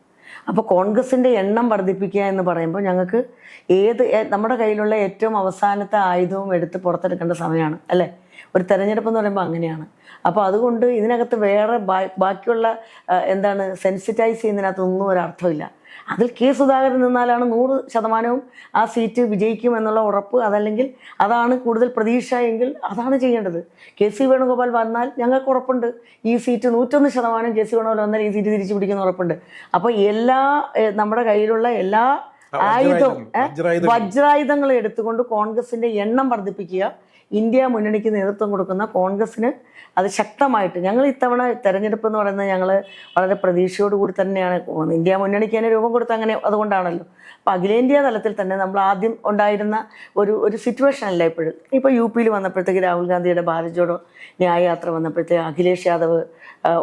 അപ്പോൾ കോൺഗ്രസിന്റെ എണ്ണം വർദ്ധിപ്പിക്കുക എന്ന് പറയുമ്പോൾ ഞങ്ങൾക്ക് ഏത് നമ്മുടെ കയ്യിലുള്ള ഏറ്റവും അവസാനത്തെ ആയുധവും എടുത്ത് പുറത്തെടുക്കേണ്ട സമയമാണ് അല്ലേ? ഒരു തെരഞ്ഞെടുപ്പ് എന്ന് പറയുമ്പോൾ അങ്ങനെയാണ്. അപ്പോൾ അതുകൊണ്ട് ഇതിനകത്ത് വേറെ ബാക്കിയുള്ള എന്താണ് സെൻസിറ്റൈസ് ചെയ്യുന്നതിനകത്തൊന്നും ഒരർത്ഥമില്ല അതിൽ കെ സുധാകരൻ നിന്നാലാണ് നൂറ് ശതമാനവും ആ സീറ്റ് വിജയിക്കും എന്നുള്ള ഉറപ്പ് അതല്ലെങ്കിൽ അതാണ് കൂടുതൽ പ്രതീക്ഷ എങ്കിൽ അതാണ് ചെയ്യേണ്ടത്. കെ സി വേണുഗോപാൽ വന്നാൽ ഞങ്ങൾക്ക് ഉറപ്പുണ്ട്. ഈ സീറ്റ് നൂറ്റൊന്ന് ശതമാനം കെ സി വേണുഗോപാൽ വന്നാൽ ഈ സീറ്റ് തിരിച്ചു പിടിക്കുന്ന ഉറപ്പുണ്ട്. അപ്പോൾ എല്ലാ നമ്മുടെ കയ്യിലുള്ള എല്ലാ ആയുധം. വജ്രായുധങ്ങൾ. എടുത്തുകൊണ്ട് കോൺഗ്രസിന്റെ എണ്ണം വർദ്ധിപ്പിക്കുക. ഇന്ത്യ മുന്നണിക്ക് നേതൃത്വം കൊടുക്കുന്ന കോൺഗ്രസ്സിന് അത് ശക്തമായിട്ട് ഞങ്ങൾ ഇത്തവണ തെരഞ്ഞെടുപ്പ് എന്ന് പറയുന്നത് ഞങ്ങൾ വളരെ പ്രതീക്ഷയോടുകൂടി തന്നെയാണ്. ഇന്ത്യ മുന്നണിക്ക് തന്നെ രൂപം കൊടുത്ത അങ്ങനെ അതുകൊണ്ടാണല്ലോ. അപ്പം അഖിലേന്ത്യാ തലത്തിൽ തന്നെ നമ്മൾ ആദ്യം ഉണ്ടായിരുന്ന ഒരു ഒരു സിറ്റുവേഷൻ അല്ല ഇപ്പോഴും. ഇപ്പോൾ യു പിയിൽ വന്നപ്പോഴത്തേക്ക് രാഹുൽ ഗാന്ധിയുടെ ഭാരത് ജോഡോ ന്യായയാത്ര വന്നപ്പോഴത്തേക്ക് അഖിലേഷ് യാദവ്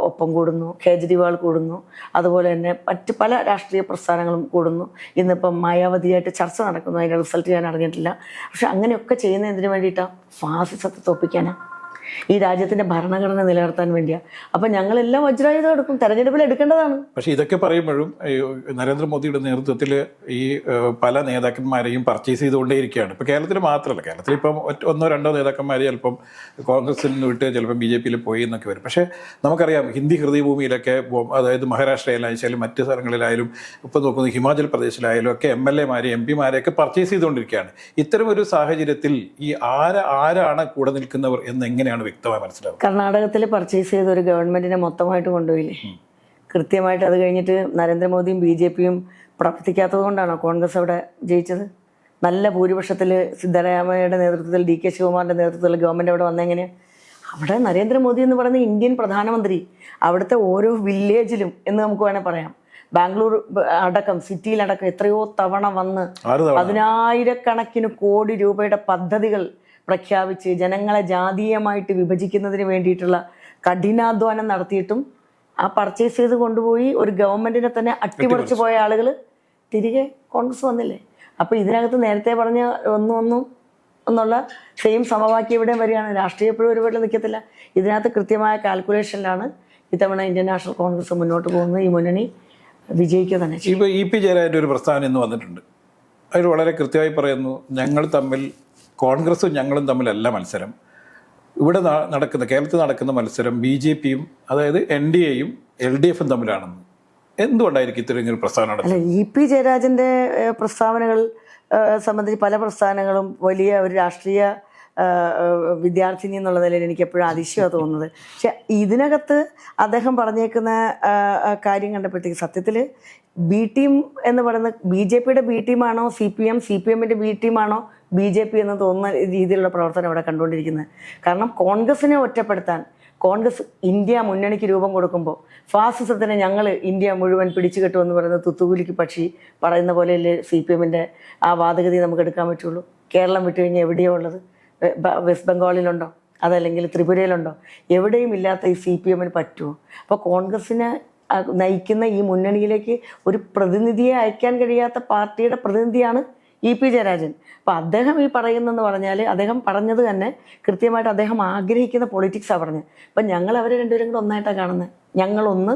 ഒപ്പം കൂടുന്നു കേജ്രിവാൾ കൂടുന്നു അതുപോലെ തന്നെ മറ്റ് പല രാഷ്ട്രീയ പ്രസ്ഥാനങ്ങളും കൂടുന്നു. ഇന്നിപ്പം മായാവതിയായിട്ട് ചർച്ച നടക്കുന്നു അതിന്റെ റിസൾട്ട് ഞാൻ അറിഞ്ഞിട്ടില്ല. പക്ഷെ അങ്ങനെയൊക്കെ ചെയ്യുന്ന എന്തിനു വേണ്ടിയിട്ടാണ് ഫാസിസത്തെ തോപ്പിക്കാനാണ് ഈ രാജ്യത്തിന്റെ ഭരണഘടന നിലനിർത്താൻ വേണ്ടിയാണ് അപ്പം ഞങ്ങളെല്ലാം വജ്രായുധം എടുക്കും തെരഞ്ഞെടുപ്പിൽ എടുക്കേണ്ടതാണ്. പക്ഷേ ഇതൊക്കെ പറയുമ്പോഴും നരേന്ദ്രമോദിയുടെ നേതൃത്വത്തിൽ ഈ പല നേതാക്കന്മാരെയും പർച്ചേസ് ചെയ്തുകൊണ്ടേയിരിക്കുകയാണ്. ഇപ്പോൾ കേരളത്തിൽ മാത്രമല്ല കേരളത്തിൽ ഇപ്പം ഒന്നോ രണ്ടോ നേതാക്കന്മാർ ചിലപ്പം കോൺഗ്രസിൽ നിന്ന് വിട്ട് ചിലപ്പം ബി ജെ പിയിൽ പോയി എന്നൊക്കെ വരും. പക്ഷേ നമുക്കറിയാം ഹിന്ദി ഹൃദയഭൂമിയിലൊക്കെ അതായത് മഹാരാഷ്ട്രയിലായാലും മറ്റ് സ്ഥലങ്ങളിലായാലും ഇപ്പോൾ നോക്കുന്നത് ഹിമാചൽ പ്രദേശിലായാലും ഒക്കെ എം എൽ എമാരെ എം പിമാരെയൊക്കെ പർച്ചേസ് ചെയ്തുകൊണ്ടിരിക്കുകയാണ്. ഇത്തരം ഒരു സാഹചര്യത്തിൽ ഈ ആര ആരാണ് കൂടെ നിൽക്കുന്നവർ എന്ന് എങ്ങനെയാണ് വ്യക്തമായി മനസ്സിലാവുക കർണാടകത്തിൽ പർച്ചേസ് ചെയ്ത ഒരു ഗവൺമെന്റിനെ മൊത്തമായിട്ട് കൊണ്ടുപോയില്ലേ? കൃത്യമായിട്ട് അത് കഴിഞ്ഞിട്ട് നരേന്ദ്രമോദിയും ബി ജെ പിയും പ്രവർത്തിക്കാത്തത് കൊണ്ടാണോ കോൺഗ്രസ് അവിടെ ജയിച്ചത്? നല്ല ഭൂരിപക്ഷത്തിൽ സിദ്ധരാമയ്യയുടെ നേതൃത്വത്തിൽ ഡി കെ ശിവകുമാറിന്റെ നേതൃത്വത്തിൽ ഗവൺമെന്റ് അവിടെ വന്നെങ്ങനെയാണ് അവിടെ നരേന്ദ്രമോദി എന്ന് പറയുന്ന ഇന്ത്യൻ പ്രധാനമന്ത്രി അവിടുത്തെ ഓരോ വില്ലേജിലും എന്ന് നമുക്ക് വേണേൽ പറയാം. ബാംഗ്ലൂർ അടക്കം സിറ്റിയിലടക്കം എത്രയോ തവണ വന്ന് പതിനായിരക്കണക്കിന് കോടി രൂപയുടെ പദ്ധതികൾ പ്രഖ്യാപിച്ച് ജനങ്ങളെ ജാതീയമായിട്ട് വിഭജിക്കുന്നതിന് വേണ്ടിയിട്ടുള്ള കഠിനാധ്വാനം നടത്തിയിട്ടും ആ പർച്ചേസ് ചെയ്ത് കൊണ്ടുപോയി ഒരു ഗവൺമെന്റിനെ തന്നെ അട്ടിമറിച്ചു പോയ ആളുകൾ തിരികെ കോൺഗ്രസ് വന്നില്ലേ? അപ്പോൾ ഇതിനകത്ത് നേരത്തെ പറഞ്ഞ ഒന്നും ഒന്നും എന്നുള്ള സെയിം സമവാക്യം ഇവിടെ വരികയാണ്. രാഷ്ട്രീയ എപ്പോഴും ഒരുപാട് നിൽക്കത്തില്ല. ഇതിനകത്ത് കൃത്യമായ കാൽക്കുലേഷനിലാണ് ഇത്തവണ ഇന്ത്യൻ നാഷണൽ കോൺഗ്രസ് മുന്നോട്ട് പോകുന്നത്. ഈ മുന്നണി വിജയിക്കുക തന്നെ ഇപ്പോൾ ഇ പി ജയരാജന്റെ ഒരു പ്രസ്താവന ഇന്ന് വന്നിട്ടുണ്ട്. അതിൽ വളരെ കൃത്യമായി പറയുന്നു ഞങ്ങൾ തമ്മിൽ കോൺഗ്രസും ഞങ്ങളും തമ്മിലല്ല മത്സരം. ഇവിടെ നടക്കുന്ന കേരളത്തിൽ നടക്കുന്ന മത്സരം ബി ജെ പിയും അതായത് എൻ ഡി എയും എൽ ഡി എഫും തമ്മിലാണെന്ന്. എന്തുകൊണ്ടായിരിക്കും ഇത്തരം ഒരു പ്രസ്താവന ഇ പി ജയരാജന്റെ പ്രസ്താവനകൾ സംബന്ധിച്ച് പല പ്രസ്ഥാനങ്ങളും വലിയ ഒരു രാഷ്ട്രീയ വിദ്യാർത്ഥിനി എന്നുള്ള നിലയിൽ എനിക്ക് എപ്പോഴും അതിശയമാണ് തോന്നുന്നത്. പക്ഷെ ഇതിനകത്ത് അദ്ദേഹം പറഞ്ഞേക്കുന്ന കാര്യം കണ്ടപ്പോഴത്തേക്ക് സത്യത്തിൽ ബി ടീം എന്ന് പറയുന്ന ബി ജെ പിയുടെ B ടീമാണോ C P M C P എമ്മിന്റെ ബി ടീമാണോ ബി ജെ പി എന്ന് തോന്നുന്ന രീതിയിലുള്ള പ്രവർത്തനം ഇവിടെ കണ്ടുകൊണ്ടിരിക്കുന്നത്. കാരണം കോൺഗ്രസിനെ ഒറ്റപ്പെടുത്താൻ കോൺഗ്രസ് ഇന്ത്യ മുന്നണിക്ക് രൂപം കൊടുക്കുമ്പോൾ ഫാസിസത്തിനെ ഞങ്ങൾ ഇന്ത്യ മുഴുവൻ പിടിച്ചു കെട്ടുമെന്ന് പറയുന്ന തുത്തുകൂലിക്ക് പക്ഷി പറയുന്ന പോലെയല്ലേ സി പി എമ്മിന്റെ ആ വാദഗതി നമുക്ക് എടുക്കാൻ പറ്റുള്ളൂ? കേരളം വിട്ടു കഴിഞ്ഞാൽ എവിടെയോ ഉള്ളത്? വെസ്റ്റ് ബംഗാളിലുണ്ടോ? അതല്ലെങ്കിൽ ത്രിപുരയിലുണ്ടോ? എവിടെയും ഇല്ലാത്ത ഈ സി പി എമ്മിന് പറ്റുമോ? അപ്പോൾ കോൺഗ്രസിനെ നയിക്കുന്ന ഈ മുന്നണിയിലേക്ക് ഒരു പ്രതിനിധിയെ അയക്കാൻ കഴിയാത്ത പാർട്ടിയുടെ പ്രതിനിധിയാണ് ഇ പി ജയരാജൻ. അപ്പോൾ അദ്ദേഹം ഈ പറയുന്നെന്ന് പറഞ്ഞാൽ അദ്ദേഹം പറഞ്ഞത് തന്നെ കൃത്യമായിട്ട് അദ്ദേഹം ആഗ്രഹിക്കുന്ന പൊളിറ്റിക്സാണ് പറഞ്ഞത്. അപ്പം ഞങ്ങൾ അവർ രണ്ടുപേരും കൂടെ ഒന്നായിട്ടാണ് കാണുന്നത് ഞങ്ങളൊന്ന്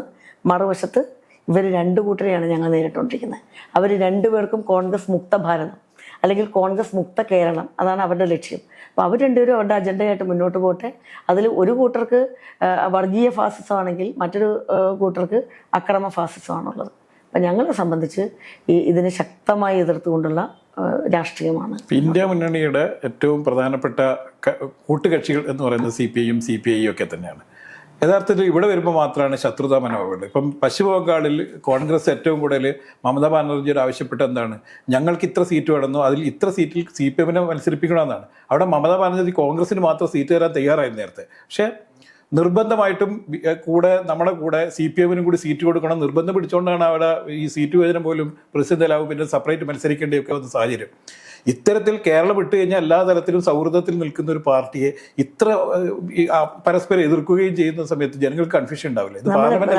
മറുവശത്ത് ഇവർ രണ്ട് കൂട്ടരെയാണ് ഞങ്ങൾ നേരിട്ടുകൊണ്ടിരിക്കുന്നത് അവർ രണ്ടുപേർക്കും കോൺഗ്രസ് മുക്ത ഭാരതം അല്ലെങ്കിൽ കോൺഗ്രസ് മുക്ത കേരളം അതാണ് അവരുടെ ലക്ഷ്യം. അപ്പോൾ അവർ രണ്ടുപേരും അവരുടെ അജണ്ടയായിട്ട് മുന്നോട്ട് പോട്ടെ. അതിൽ ഒരു കൂട്ടർക്ക് വർഗീയ ഫാസിസമാണെങ്കിൽ മറ്റൊരു കൂട്ടർക്ക് അക്രമ ഫാസിസമാണുള്ളത്. അപ്പം ഞങ്ങളെ സംബന്ധിച്ച് ഈ ഇതിനെ ശക്തമായി എതിർത്തുകൊണ്ടുള്ള രാഷ്ട്രീയമാണ്. ഇന്ത്യ മുന്നണിയുടെ ഏറ്റവും പ്രധാനപ്പെട്ട കൂട്ടുകക്ഷികൾ എന്ന് പറയുന്നത് സി പി ഐയും സി പി ഐയും ഒക്കെ തന്നെയാണ്. യഥാർത്ഥത്തിൽ ഇവിടെ വരുമ്പോൾ മാത്രമാണ് ശത്രുതാ മനോഭാവം ഇപ്പം പശ്ചിമ ബംഗാളിൽ കോൺഗ്രസ് ഏറ്റവും കൂടുതൽ മമതാ ബാനർജിയോട് ആവശ്യപ്പെട്ട എന്താണ്? ഞങ്ങൾക്ക് ഇത്ര സീറ്റ് വേണമെന്നോ അതിൽ ഇത്ര സീറ്റിൽ സി പി എമ്മിനെ മത്സരിപ്പിക്കണമെന്നാണ്. അവിടെ മമതാ ബാനർജി കോൺഗ്രസിന് മാത്രം സീറ്റ് തരാൻ തയ്യാറായിരുന്നു നേരത്തെ. പക്ഷേ നിർബന്ധമായിട്ടും കൂടെ നമ്മുടെ കൂടെ സി പി എമ്മിനും കൂടി സീറ്റ് കൊടുക്കണം. നിർബന്ധം പിടിച്ചുകൊണ്ടാണ് അവിടെ ഈ സീറ്റ് വിഭജനം പോലും പ്രസിദ്ധലാവും പിന്നെ സെപ്പറേറ്റ് മത്സരിക്കേണ്ടിയൊക്കെ വന്ന സാഹചര്യം. ഇത്തരത്തിൽ കേരളം വിട്ടു കഴിഞ്ഞാൽ എല്ലാ തരത്തിലും സൗഹൃദത്തിൽ നിൽക്കുന്ന ഒരു പാർട്ടിയെ ഇത്ര പരസ്പരം എതിർക്കുകയും ചെയ്യുന്ന സമയത്ത് ജനങ്ങൾക്ക് കൺഫ്യൂഷൻ ഉണ്ടാവില്ല.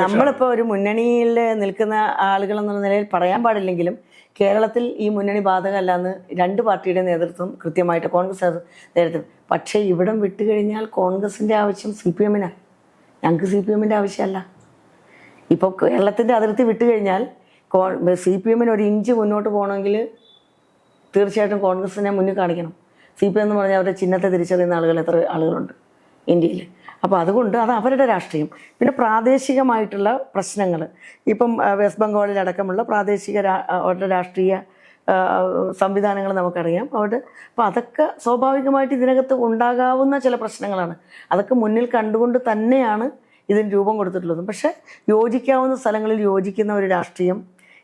നമ്മളിപ്പോൾ ഒരു മുന്നണിയിൽ നിൽക്കുന്ന ആളുകൾ എന്നുള്ള നിലയിൽ പറയാൻ പാടില്ലെങ്കിലും കേരളത്തിൽ ഈ മുന്നണി ബാധകമല്ല എന്ന് രണ്ട് പാർട്ടിയുടെ നേതൃത്വം കൃത്യമായിട്ട് കോൺഗ്രസ് നേതൃ- നേതൃത്വം. പക്ഷേ ഇവിടം വിട്ടുകഴിഞ്ഞാൽ കോൺഗ്രസിന്റെ ആവശ്യം സി പി എമ്മിനാണ് ഞങ്ങൾക്ക് സി പി എമ്മിന്റെ ആവശ്യമല്ല. ഇപ്പോൾ കേരളത്തിന്റെ അതിർത്തി വിട്ടുകഴിഞ്ഞാൽ സി പി എമ്മിന് ഒരു ഇഞ്ച് മുന്നോട്ട് പോകണമെങ്കിൽ തീർച്ചയായിട്ടും കോൺഗ്രസിനെ മുന്നിൽ കാണിക്കണം. സി പി എം എന്ന് പറഞ്ഞാൽ അവരുടെ ചിഹ്നത്തെ തിരിച്ചറിയുന്ന ആളുകൾ എത്ര ആളുകളുണ്ട് ഇന്ത്യയിൽ അപ്പോൾ അതുകൊണ്ട് അത് അവരുടെ രാഷ്ട്രീയം. പിന്നെ പ്രാദേശികമായിട്ടുള്ള പ്രശ്നങ്ങൾ ഇപ്പം വെസ്റ്റ് ബംഗാളിലടക്കമുള്ള പ്രാദേശിക അവരുടെ രാഷ്ട്രീയ സംവിധാനങ്ങൾ നമുക്കറിയാം. അവിടെ അപ്പോൾ അതൊക്കെ സ്വാഭാവികമായിട്ട് ഇതിനകത്ത് ഉണ്ടാകാവുന്ന ചില പ്രശ്നങ്ങളാണ്. അതൊക്കെ മുന്നിൽ കണ്ടുകൊണ്ട് തന്നെയാണ് ഇതിന് രൂപം കൊടുത്തിട്ടുള്ളതും. പക്ഷേ യോജിക്കാവുന്ന സ്ഥലങ്ങളിൽ യോജിക്കുന്ന ഒരു രാഷ്ട്രീയം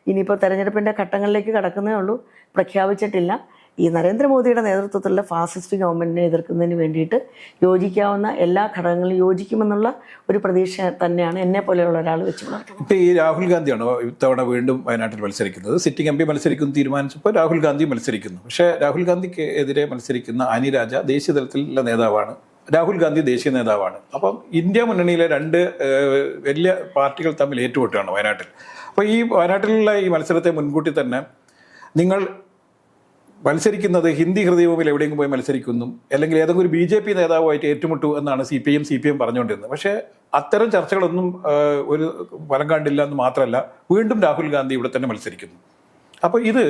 ഇനിയിപ്പോൾ തെരഞ്ഞെടുപ്പിന്റെ ഘട്ടങ്ങളിലേക്ക് കടക്കുന്നേ ഉള്ളൂ. പ്രഖ്യാപിച്ചിട്ടില്ല. ഈ നരേന്ദ്രമോദിയുടെ നേതൃത്വത്തിലുള്ള ഫാസിസ്റ്റ് ഗവൺമെന്റിനെ എതിർക്കുന്നതിന് വേണ്ടിയിട്ട് യോജിക്കാവുന്ന എല്ലാ ഘടകങ്ങളും യോജിക്കുമെന്നുള്ള ഒരു പ്രതീക്ഷ തന്നെയാണ് എന്നെ പോലെയുള്ള ഒരാൾ വെച്ച് ഇപ്പോൾ ഈ രാഹുൽ ഗാന്ധിയാണ് ഇത്തവണ വീണ്ടും വയനാട്ടിൽ മത്സരിക്കുന്നത്? സിറ്റിംഗ് എം പി മത്സരിക്കുന്നു തീരുമാനിച്ചപ്പോൾ രാഹുൽ ഗാന്ധി മത്സരിക്കുന്നു. പക്ഷേ രാഹുൽ ഗാന്ധിക്ക് എതിരെ മത്സരിക്കുന്ന അനി രാജ ദേശീയ തലത്തിലുള്ള നേതാവാണ്. രാഹുൽ ഗാന്ധി ദേശീയ നേതാവാണ്. അപ്പം ഇന്ത്യ മുന്നണിയിലെ രണ്ട് വലിയ പാർട്ടികൾ തമ്മിൽ ഏറ്റുമുട്ടുകയാണ് വയനാട്ടിൽ. അപ്പോൾ ഈ വയനാട്ടിലുള്ള ഈ മത്സരത്തെ മുൻകൂട്ടി തന്നെ നിങ്ങൾ മത്സരിക്കുന്നത് ഹിന്ദി ഹൃദയവുമിൽ എവിടെയെങ്കിലും പോയി മത്സരിക്കുന്നു അല്ലെങ്കിൽ ഏതെങ്കിലും ഒരു ബി ജെ പി നേതാവുമായിട്ട് ഏറ്റുമുട്ടു എന്നാണ് C P M C P M പറഞ്ഞുകൊണ്ടിരുന്നത്. പക്ഷേ അത്തരം ചർച്ചകളൊന്നും ഒരു ഫലം കണ്ടില്ല എന്ന് മാത്രമല്ല വീണ്ടും രാഹുൽ ഗാന്ധി ഇവിടെ തന്നെ മത്സരിക്കുന്നു. അപ്പോൾ ഇത്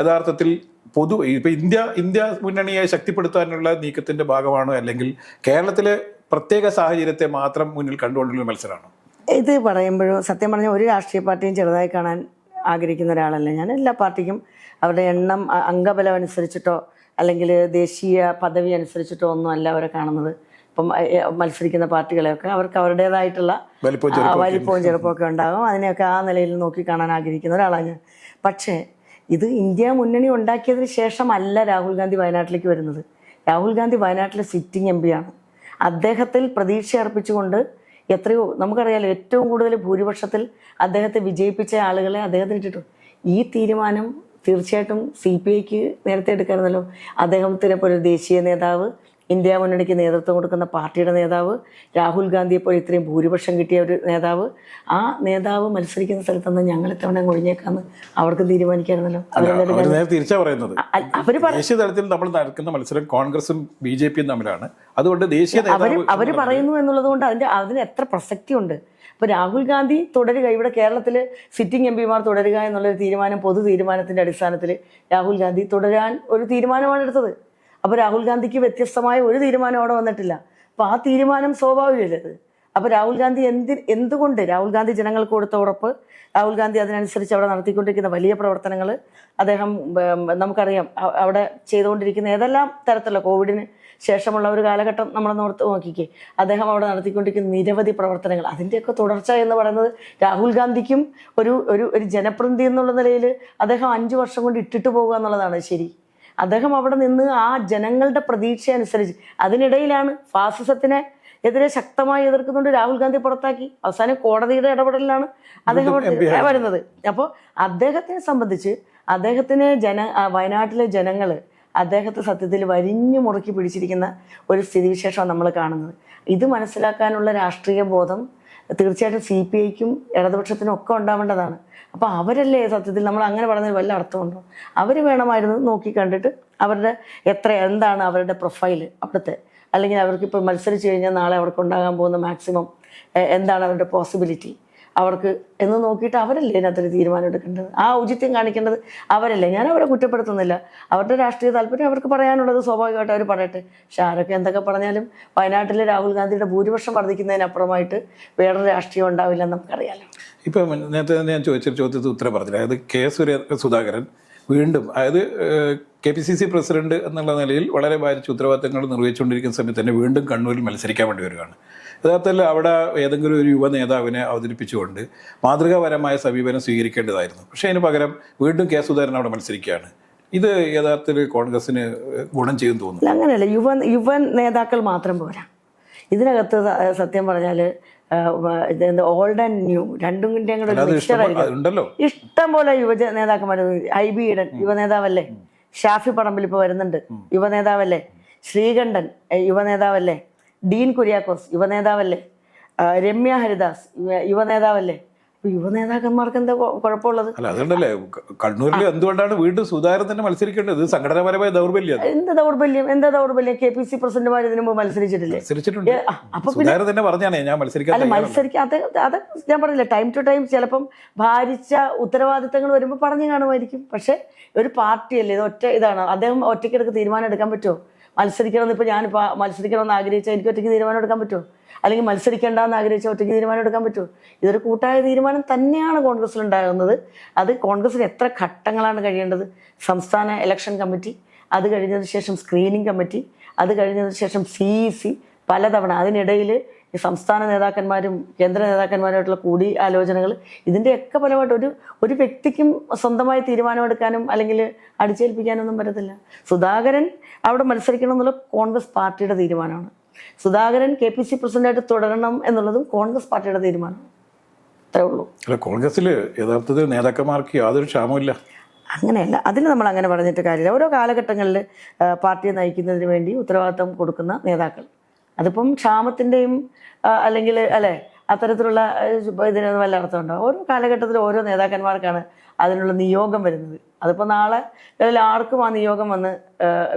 യഥാർത്ഥത്തിൽ പൊതു ഇപ്പോൾ ഇന്ത്യ ഇന്ത്യ മുന്നണിയെ ശക്തിപ്പെടുത്താനുള്ള നീക്കത്തിന്റെ ഭാഗമാണോ അല്ലെങ്കിൽ കേരളത്തിലെ പ്രത്യേക സാഹചര്യത്തെ മാത്രം മുന്നിൽ കണ്ടുകൊണ്ടുള്ള മത്സരമാണോ? ഇത് പറയുമ്പോഴും സത്യം പറഞ്ഞാൽ ഒരു രാഷ്ട്രീയ പാർട്ടിയും ചെറുതായി കാണാൻ ആഗ്രഹിക്കുന്ന ഒരാളല്ല ഞാൻ. എല്ലാ പാർട്ടിക്കും അവരുടെ എണ്ണം അംഗബലം അനുസരിച്ചിട്ടോ അല്ലെങ്കിൽ ദേശീയ പദവി അനുസരിച്ചിട്ടോ ഒന്നും അല്ല അവരെ കാണുന്നത്. ഇപ്പം മത്സരിക്കുന്ന പാർട്ടികളെയൊക്കെ അവർക്ക് അവരുടേതായിട്ടുള്ള വലിപ്പവും ചെറുപ്പമൊക്കെ ഉണ്ടാകും. അതിനെയൊക്കെ ആ നിലയിൽ നോക്കി കാണാൻ ആഗ്രഹിക്കുന്ന ഒരാളാണ് ഞാൻ. പക്ഷേ ഇത് ഇന്ത്യ മുന്നണി ഉണ്ടാക്കിയതിന് ശേഷമല്ല രാഹുൽ ഗാന്ധി വയനാട്ടിലേക്ക് വരുന്നത്. രാഹുൽ ഗാന്ധി വയനാട്ടിലെ സിറ്റിംഗ് എം പിയാണ് അദ്ദേഹത്തിൽ പ്രതീക്ഷ അർപ്പിച്ചുകൊണ്ട് എത്രയോ നമുക്കറിയാലോ ഏറ്റവും കൂടുതൽ ഭൂരിപക്ഷത്തിൽ അദ്ദേഹത്തെ വിജയിപ്പിച്ച ആളുകളെ അദ്ദേഹത്തിന് ഇട്ടിട്ടു ഈ തീരുമാനം തീർച്ചയായിട്ടും സി പി ഐക്ക് നേരത്തെ എടുക്കാറുണ്ടല്ലോ അദ്ദേഹത്തിനെ പോലെ ഒരു ദേശീയ നേതാവ് ഇന്ത്യ മുന്നണിക്ക് നേതൃത്വം കൊടുക്കുന്ന പാർട്ടിയുടെ നേതാവ് രാഹുൽ ഗാന്ധിയെ പോലെ ഇത്രയും ഭൂരിപക്ഷം കിട്ടിയ ഒരു നേതാവ്. ആ നേതാവ് മത്സരിക്കുന്ന സ്ഥലത്തുനിന്ന് ഞങ്ങൾ ഇത്തവണ ഒഴിഞ്ഞേക്കാന്ന് അവർക്ക് തീരുമാനിക്കായിരുന്നല്ലോ. തിരിച്ചാ പറയുന്നത്. അവർ ദേശീയ തലത്തിൽ നമ്മൾ നടക്കുന്ന മത്സരം കോൺഗ്രസും ബി ജെ പിയും തമ്മിലാണ്. അതുകൊണ്ട് ദേശീയ അവർ പറയുന്നു എന്നുള്ളത് കൊണ്ട് അതിന്റെ അതിന് എത്ര പ്രസക്തി ഉണ്ട് ഇപ്പൊ രാഹുൽ ഗാന്ധി തുടരുക. ഇവിടെ കേരളത്തിൽ സിറ്റിംഗ് എം പിമാർ തുടരുക എന്നുള്ളൊരു തീരുമാനം പൊതു തീരുമാനത്തിന്റെ അടിസ്ഥാനത്തിൽ രാഹുൽ ഗാന്ധി തുടരാൻ ഒരു തീരുമാനമാണ് എടുത്തത്. അപ്പോൾ രാഹുൽ ഗാന്ധിക്ക് വ്യത്യസ്തമായ ഒരു തീരുമാനം അവിടെ വന്നിട്ടില്ല. അപ്പോൾ ആ തീരുമാനം സ്വാഭാവികമല്ലത്. അപ്പോൾ രാഹുൽ ഗാന്ധി എന്തി എന്തുകൊണ്ട് രാഹുൽ ഗാന്ധി ജനങ്ങൾക്ക് കൊടുത്ത ഉറപ്പ് രാഹുൽ ഗാന്ധി അതിനനുസരിച്ച് അവിടെ നടത്തിക്കൊണ്ടിരിക്കുന്ന വലിയ പ്രവർത്തനങ്ങൾ അദ്ദേഹം നമുക്കറിയാം അവിടെ ചെയ്തുകൊണ്ടിരിക്കുന്ന ഏതെല്ലാം തരത്തിലുള്ള കോവിഡിന് ശേഷമുള്ള ഒരു കാലഘട്ടം നമ്മൾ നോർത്ത് നോക്കിക്കേ. അദ്ദേഹം അവിടെ നടത്തിക്കൊണ്ടിരിക്കുന്ന നിരവധി പ്രവർത്തനങ്ങൾ. അതിന്റെയൊക്കെ തുടർച്ച എന്ന് പറയുന്നത് രാഹുൽ ഗാന്ധിക്കും ഒരു ഒരു ഒരു ജനപ്രതിനിധി എന്നുള്ള നിലയിൽ അദ്ദേഹം അഞ്ച് വർഷം കൊണ്ട് ഇട്ടിട്ട് പോകുക എന്നുള്ളതാണ് ശരി. അദ്ദേഹം അവിടെ നിന്ന് ആ ജനങ്ങളുടെ പ്രതീക്ഷ അനുസരിച്ച് അതിനിടയിലാണ് ഫാസിസത്തിനെ എതിരെ ശക്തമായി എതിർക്കുന്നുണ്ട് രാഹുൽ ഗാന്ധി പുറത്താക്കി. അവസാനം കോടതിയുടെ ഇടപെടലിലാണ് അദ്ദേഹം വരുന്നത്. അപ്പോൾ അദ്ദേഹത്തിനെ സംബന്ധിച്ച് അദ്ദേഹത്തിന് ജന വയനാട്ടിലെ ജനങ്ങൾ അദ്ദേഹത്തെ സത്യത്തിൽ വരിഞ്ഞു മുറുക്കി പിടിച്ചിരിക്കുന്ന ഒരു സ്ഥിതിവിശേഷമാണ് നമ്മൾ കാണുന്നത്. ഇത് മനസ്സിലാക്കാനുള്ള രാഷ്ട്രീയ ബോധം തീർച്ചയായിട്ടും സി പി ഐക്കും ഇടതുപക്ഷത്തിനും ഒക്കെ ഉണ്ടാവേണ്ടതാണ്. അപ്പോൾ അവരല്ലേ സത്യത്തിൽ നമ്മൾ അങ്ങനെ പറഞ്ഞതിന് വല്ല അർത്ഥമുണ്ടോ? അവർ വേണമായിരുന്നു നോക്കി കണ്ടിട്ട് അവരുടെ എത്ര എന്താണ് അവരുടെ പ്രൊഫൈൽ അവിടുത്തെ? അല്ലെങ്കിൽ അവർക്കിപ്പോൾ മത്സരിച്ച് കഴിഞ്ഞാൽ നാളെ അവർക്ക് ഉണ്ടാകാൻ പോകുന്ന മാക്സിമം എന്താണ് അവരുടെ പോസിബിലിറ്റി? അവർക്ക് എന്ന് നോക്കിയിട്ട് അവരല്ലേ ഇതിനകത്തൊരു തീരുമാനം എടുക്കേണ്ടത്? ആ ഔചിത്യം കാണിക്കേണ്ടത് അവരല്ലേ? ഞാൻ അവരെ കുറ്റപ്പെടുത്തുന്നില്ല. അവരുടെ രാഷ്ട്രീയ താല്പര്യം അവർക്ക് പറയാനുള്ളത് സ്വാഭാവികമായിട്ട് അവർ പറയട്ടെ. പക്ഷെ ആരൊക്കെ എന്തൊക്കെ പറഞ്ഞാലും വയനാട്ടിലെ രാഹുൽ ഗാന്ധിയുടെ ഭൂരിപക്ഷം വർദ്ധിക്കുന്നതിനപ്പുറമായിട്ട് വേറൊരു രാഷ്ട്രീയം ഉണ്ടാവില്ലെന്ന് നമുക്കറിയാലോ. ഇപ്പം നേരത്തെ ഞാൻ ചോദിച്ചൊരു ചോദ്യത്തിന് ഉത്തരം പറഞ്ഞില്ല? അതായത് കെ സുരേ സുധാകരൻ വീണ്ടും അതായത് K P C C president എന്നുള്ള നിലയിൽ വളരെ ഭാരിച്ച ഉത്തരവാദിത്തങ്ങൾ നിർവഹിച്ചുകൊണ്ടിരിക്കുന്ന സമയത്ത് തന്നെ വീണ്ടും കണ്ണൂരിൽ മത്സരിക്കാൻ വേണ്ടി വരികയാണ്. യഥാർത്ഥത്തിൽ അവിടെ ഏതെങ്കിലും ഒരു യുവ നേതാവിനെ അവതരിപ്പിച്ചുകൊണ്ട് മാതൃകാപരമായ സമീപനം സ്വീകരിക്കേണ്ടതായിരുന്നു. പക്ഷേ അതിന് പകരം വീണ്ടും കെ സുധാകരൻ അവിടെ മത്സരിക്കുകയാണ്. ഇത് യഥാർത്ഥത്തിൽ കോൺഗ്രസിന് ഗുണം ചെയ്യും തോന്നുന്നു. അങ്ങനെയല്ല യുവ യുവ നേതാക്കൾ മാത്രം പോരാ. ഇതിനകത്ത് സത്യം പറഞ്ഞാൽ ഓൾഡ് ആൻഡ് ന്യൂ രണ്ടും കൂടി ഉണ്ടല്ലോ. ഇഷ്ടം പോലെ യുവജ നേതാക്കന്മാർ ഐ ബി ഈഡൻ യുവ നേതാവല്ലേ? ഷാഫി പറമ്പിൽ ഇപ്പോൾ വരുന്നുണ്ട്. യുവ നേതാവല്ലേ? ശ്രീകണ്ഠൻ യുവ നേതാവല്ലേ? ഡീൻ കുര്യാക്കോസ് യുവ നേതാവല്ലേ രമ്യ ഹരിദാസ് യുവ- യുവ നേതാവല്ലേ അപ്പൊ യുവ നേതാക്കന്മാർക്ക് എന്താ കുഴപ്പമുള്ളത്? അല്ല അതുകൊണ്ടല്ലേ കണ്ണൂരിൽ എന്തുകൊണ്ടാണ് വീണ്ടും സുധാകരൻ തന്നെ മത്സരിക്കേണ്ടത്? സംഘടനാപരമായ ദൗർബല്യം എന്താ ദൗർബല്യം? എന്താ ദൗർബല്യം? കെ പി സി പ്രസിഡന്റുമാർ ഇതിനു മുമ്പ് മത്സരിച്ചിട്ടില്ലേ? മത്സരിച്ചിട്ടുണ്ട്. അപ്പൊ സുധാകരൻ തന്നെ പറഞ്ഞാണേ ഞാൻ മത്സരിക്കാൻ അല്ല. മത്സരിക്കാൻ അത് അത് ഞാൻ പറഞ്ഞില്ല ടൈം ടു ടൈം ചിലപ്പം ഭാരിച്ച ഉത്തരവാദിത്തങ്ങൾ വരുമ്പോൾ പറഞ്ഞു കാണുമായിരിക്കും. പക്ഷെ ഒരു പാർട്ടിയല്ലേ ഇത് ഒറ്റ ഇതാണ്. അദ്ദേഹം ഒറ്റയ്ക്കെടുക്ക് തീരുമാനം എടുക്കാൻ പറ്റുമോ? മത്സരിക്കണമെന്ന് ഇപ്പോൾ ഞാനിപ്പോൾ മത്സരിക്കണമെന്ന് ആഗ്രഹിച്ചാൽ എനിക്ക് ഒറ്റയ്ക്ക് തീരുമാനം എടുക്കാൻ പറ്റുമോ? അല്ലെങ്കിൽ മത്സരിക്കേണ്ടെന്ന് ആഗ്രഹിച്ചാൽ ഒറ്റയ്ക്ക് തീരുമാനം എടുക്കാൻ പറ്റുമോ? ഇതൊരു കൂട്ടായ തീരുമാനം തന്നെയാണ് കോൺഗ്രസ്സിൽ ഉണ്ടാകുന്നത് അത് കോൺഗ്രസ്സിന് എത്ര ഘട്ടങ്ങളാണ് കഴിയേണ്ടത്? സംസ്ഥാന ഇലക്ഷൻ കമ്മിറ്റി അത് കഴിഞ്ഞതിന് ശേഷം സ്ക്രീനിങ് കമ്മിറ്റി അത് കഴിഞ്ഞതിന് ശേഷം സി ഇ സി പലതവണ അതിനിടയിൽ ഈ സംസ്ഥാന നേതാക്കന്മാരും കേന്ദ്ര നേതാക്കന്മാരുമായിട്ടുള്ള കൂടി ആലോചനകൾ ഇതിന്റെയൊക്കെ ഫലമായിട്ട് ഒരു ഒരു വ്യക്തിക്കും സ്വന്തമായി തീരുമാനമെടുക്കാനും അല്ലെങ്കിൽ അടിച്ചേൽപ്പിക്കാനൊന്നും പറ്റത്തില്ല. സുധാകരൻ അവിടെ മത്സരിക്കണം എന്നുള്ള കോൺഗ്രസ് പാർട്ടിയുടെ തീരുമാനമാണ്. സുധാകരൻ കെ പി സി പ്രസിഡന്റായിട്ട് തുടരണം എന്നുള്ളതും കോൺഗ്രസ് പാർട്ടിയുടെ തീരുമാനമാണ്. അത്രേ ഉള്ളൂ. അല്ല കോൺഗ്രസ്സിൽ യഥാർത്ഥത്തിൽ നേതാക്കന്മാർക്ക് യാതൊരു ക്ഷാമമില്ല അങ്ങനെയല്ല അതിന് നമ്മൾ അങ്ങനെ പറഞ്ഞിട്ട് കാര്യമില്ല. ഓരോ കാലഘട്ടങ്ങളിൽ പാർട്ടിയെ നയിക്കുന്നതിന് വേണ്ടി ഉത്തരവാദിത്തം കൊടുക്കുന്ന നേതാക്കൾ. അതിപ്പം ക്ഷാമത്തിന്റെയും അല്ലെങ്കിൽ അല്ലേ അത്തരത്തിലുള്ള ഇതിന് വല്ല അർത്ഥമുണ്ടോ? ഓരോ കാലഘട്ടത്തിൽ ഓരോ നേതാക്കന്മാർക്കാണ് അതിനുള്ള നിയോഗം വരുന്നത്. അതിപ്പോൾ നാളെ ആർക്കും ആ നിയോഗം വന്ന്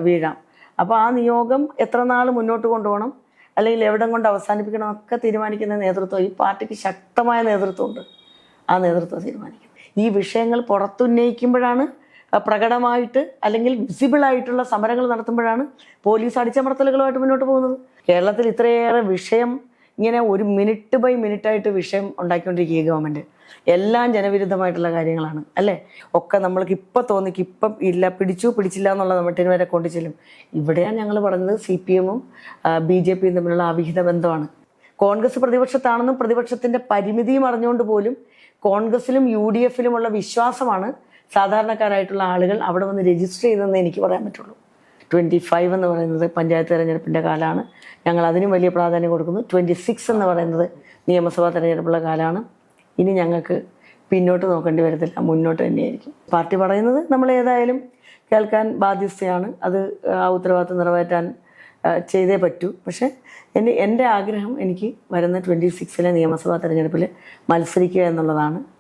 വീഴാം. അപ്പോൾ ആ നിയോഗം എത്ര നാൾ മുന്നോട്ട് കൊണ്ടുപോകണം? അല്ലെങ്കിൽ എവിടെ കൊണ്ട് അവസാനിപ്പിക്കണം ഒക്കെ തീരുമാനിക്കുന്ന നേതൃത്വം ഈ പാർട്ടിക്ക് ശക്തമായ നേതൃത്വമുണ്ട്. ആ നേതൃത്വം തീരുമാനിക്കും. ഈ വിഷയങ്ങൾ പുറത്തുന്നയിക്കുമ്പോഴാണ് പ്രകടമായിട്ട് അല്ലെങ്കിൽ വിസിബിളായിട്ടുള്ള സമരങ്ങൾ നടത്തുമ്പോഴാണ് പോലീസ് അടിച്ചമർത്തലുകളുമായിട്ട് മുന്നോട്ട് പോകുന്നത്. കേരളത്തിൽ ഇത്രയേറെ വിഷയം ഇങ്ങനെ ഒരു മിനിറ്റ് ബൈ മിനിറ്റ് ആയിട്ട് വിഷയം ഉണ്ടാക്കിക്കൊണ്ടിരിക്കുക ഗവൺമെന്റ് എല്ലാം ജനവിരുദ്ധമായിട്ടുള്ള കാര്യങ്ങളാണ് അല്ലേ? ഒക്കെ നമ്മൾക്ക് ഇപ്പം തോന്നിക്ക് ഇപ്പം ഇല്ല പിടിച്ചു പിടിച്ചില്ല എന്നുള്ള മട്ടിന് വരെ കൊണ്ടു ചെല്ലും. ഇവിടെയാണ് ഞങ്ങൾ പറഞ്ഞത് സി പി എമ്മും ബി ജെ പിയും തമ്മിലുള്ള അവിഹിത ബന്ധമാണ്. കോൺഗ്രസ് പ്രതിപക്ഷത്താണെന്നും പ്രതിപക്ഷത്തിന്റെ പരിമിതിയും അറിഞ്ഞുകൊണ്ട് പോലും കോൺഗ്രസിലും യു ഡി എഫിലുമുള്ള വിശ്വാസമാണ് സാധാരണക്കാരായിട്ടുള്ള ആളുകൾ അവിടെ വന്ന് രജിസ്റ്റർ ചെയ്തതെന്ന് എനിക്ക് പറയാൻ പറ്റുള്ളൂ. ട്വന്റി ഫൈവ് എന്ന് പറയുന്നത് പഞ്ചായത്ത് തെരഞ്ഞെടുപ്പിന്റെ കാലമാണ് ഞങ്ങൾ അതിനും വലിയ പ്രാധാന്യം കൊടുക്കുന്നു. ട്വന്റി സിക്സ് എന്ന് പറയുന്നത് നിയമസഭാ തെരഞ്ഞെടുപ്പുള്ള കാലമാണ് ഇനി ഞങ്ങൾക്ക് പിന്നോട്ട് നോക്കേണ്ടി വരത്തില്ല. മുന്നോട്ട് തന്നെയായിരിക്കും. പാർട്ടി പറയുന്നത് നമ്മൾ ഏതായാലും കേൾക്കാൻ ബാധ്യസ്ഥയാണ്. അത് ആ ഉത്തരവാദിത്വം നിറവേറ്റാൻ ചെയ്തേ പറ്റൂ. പക്ഷേ എന്റെ എന്റെ ആഗ്രഹം എനിക്ക് വരുന്ന ട്വന്റി സിക്സിലെ നിയമസഭാ തെരഞ്ഞെടുപ്പിൽ മത്സരിക്കുക എന്നുള്ളതാണ്.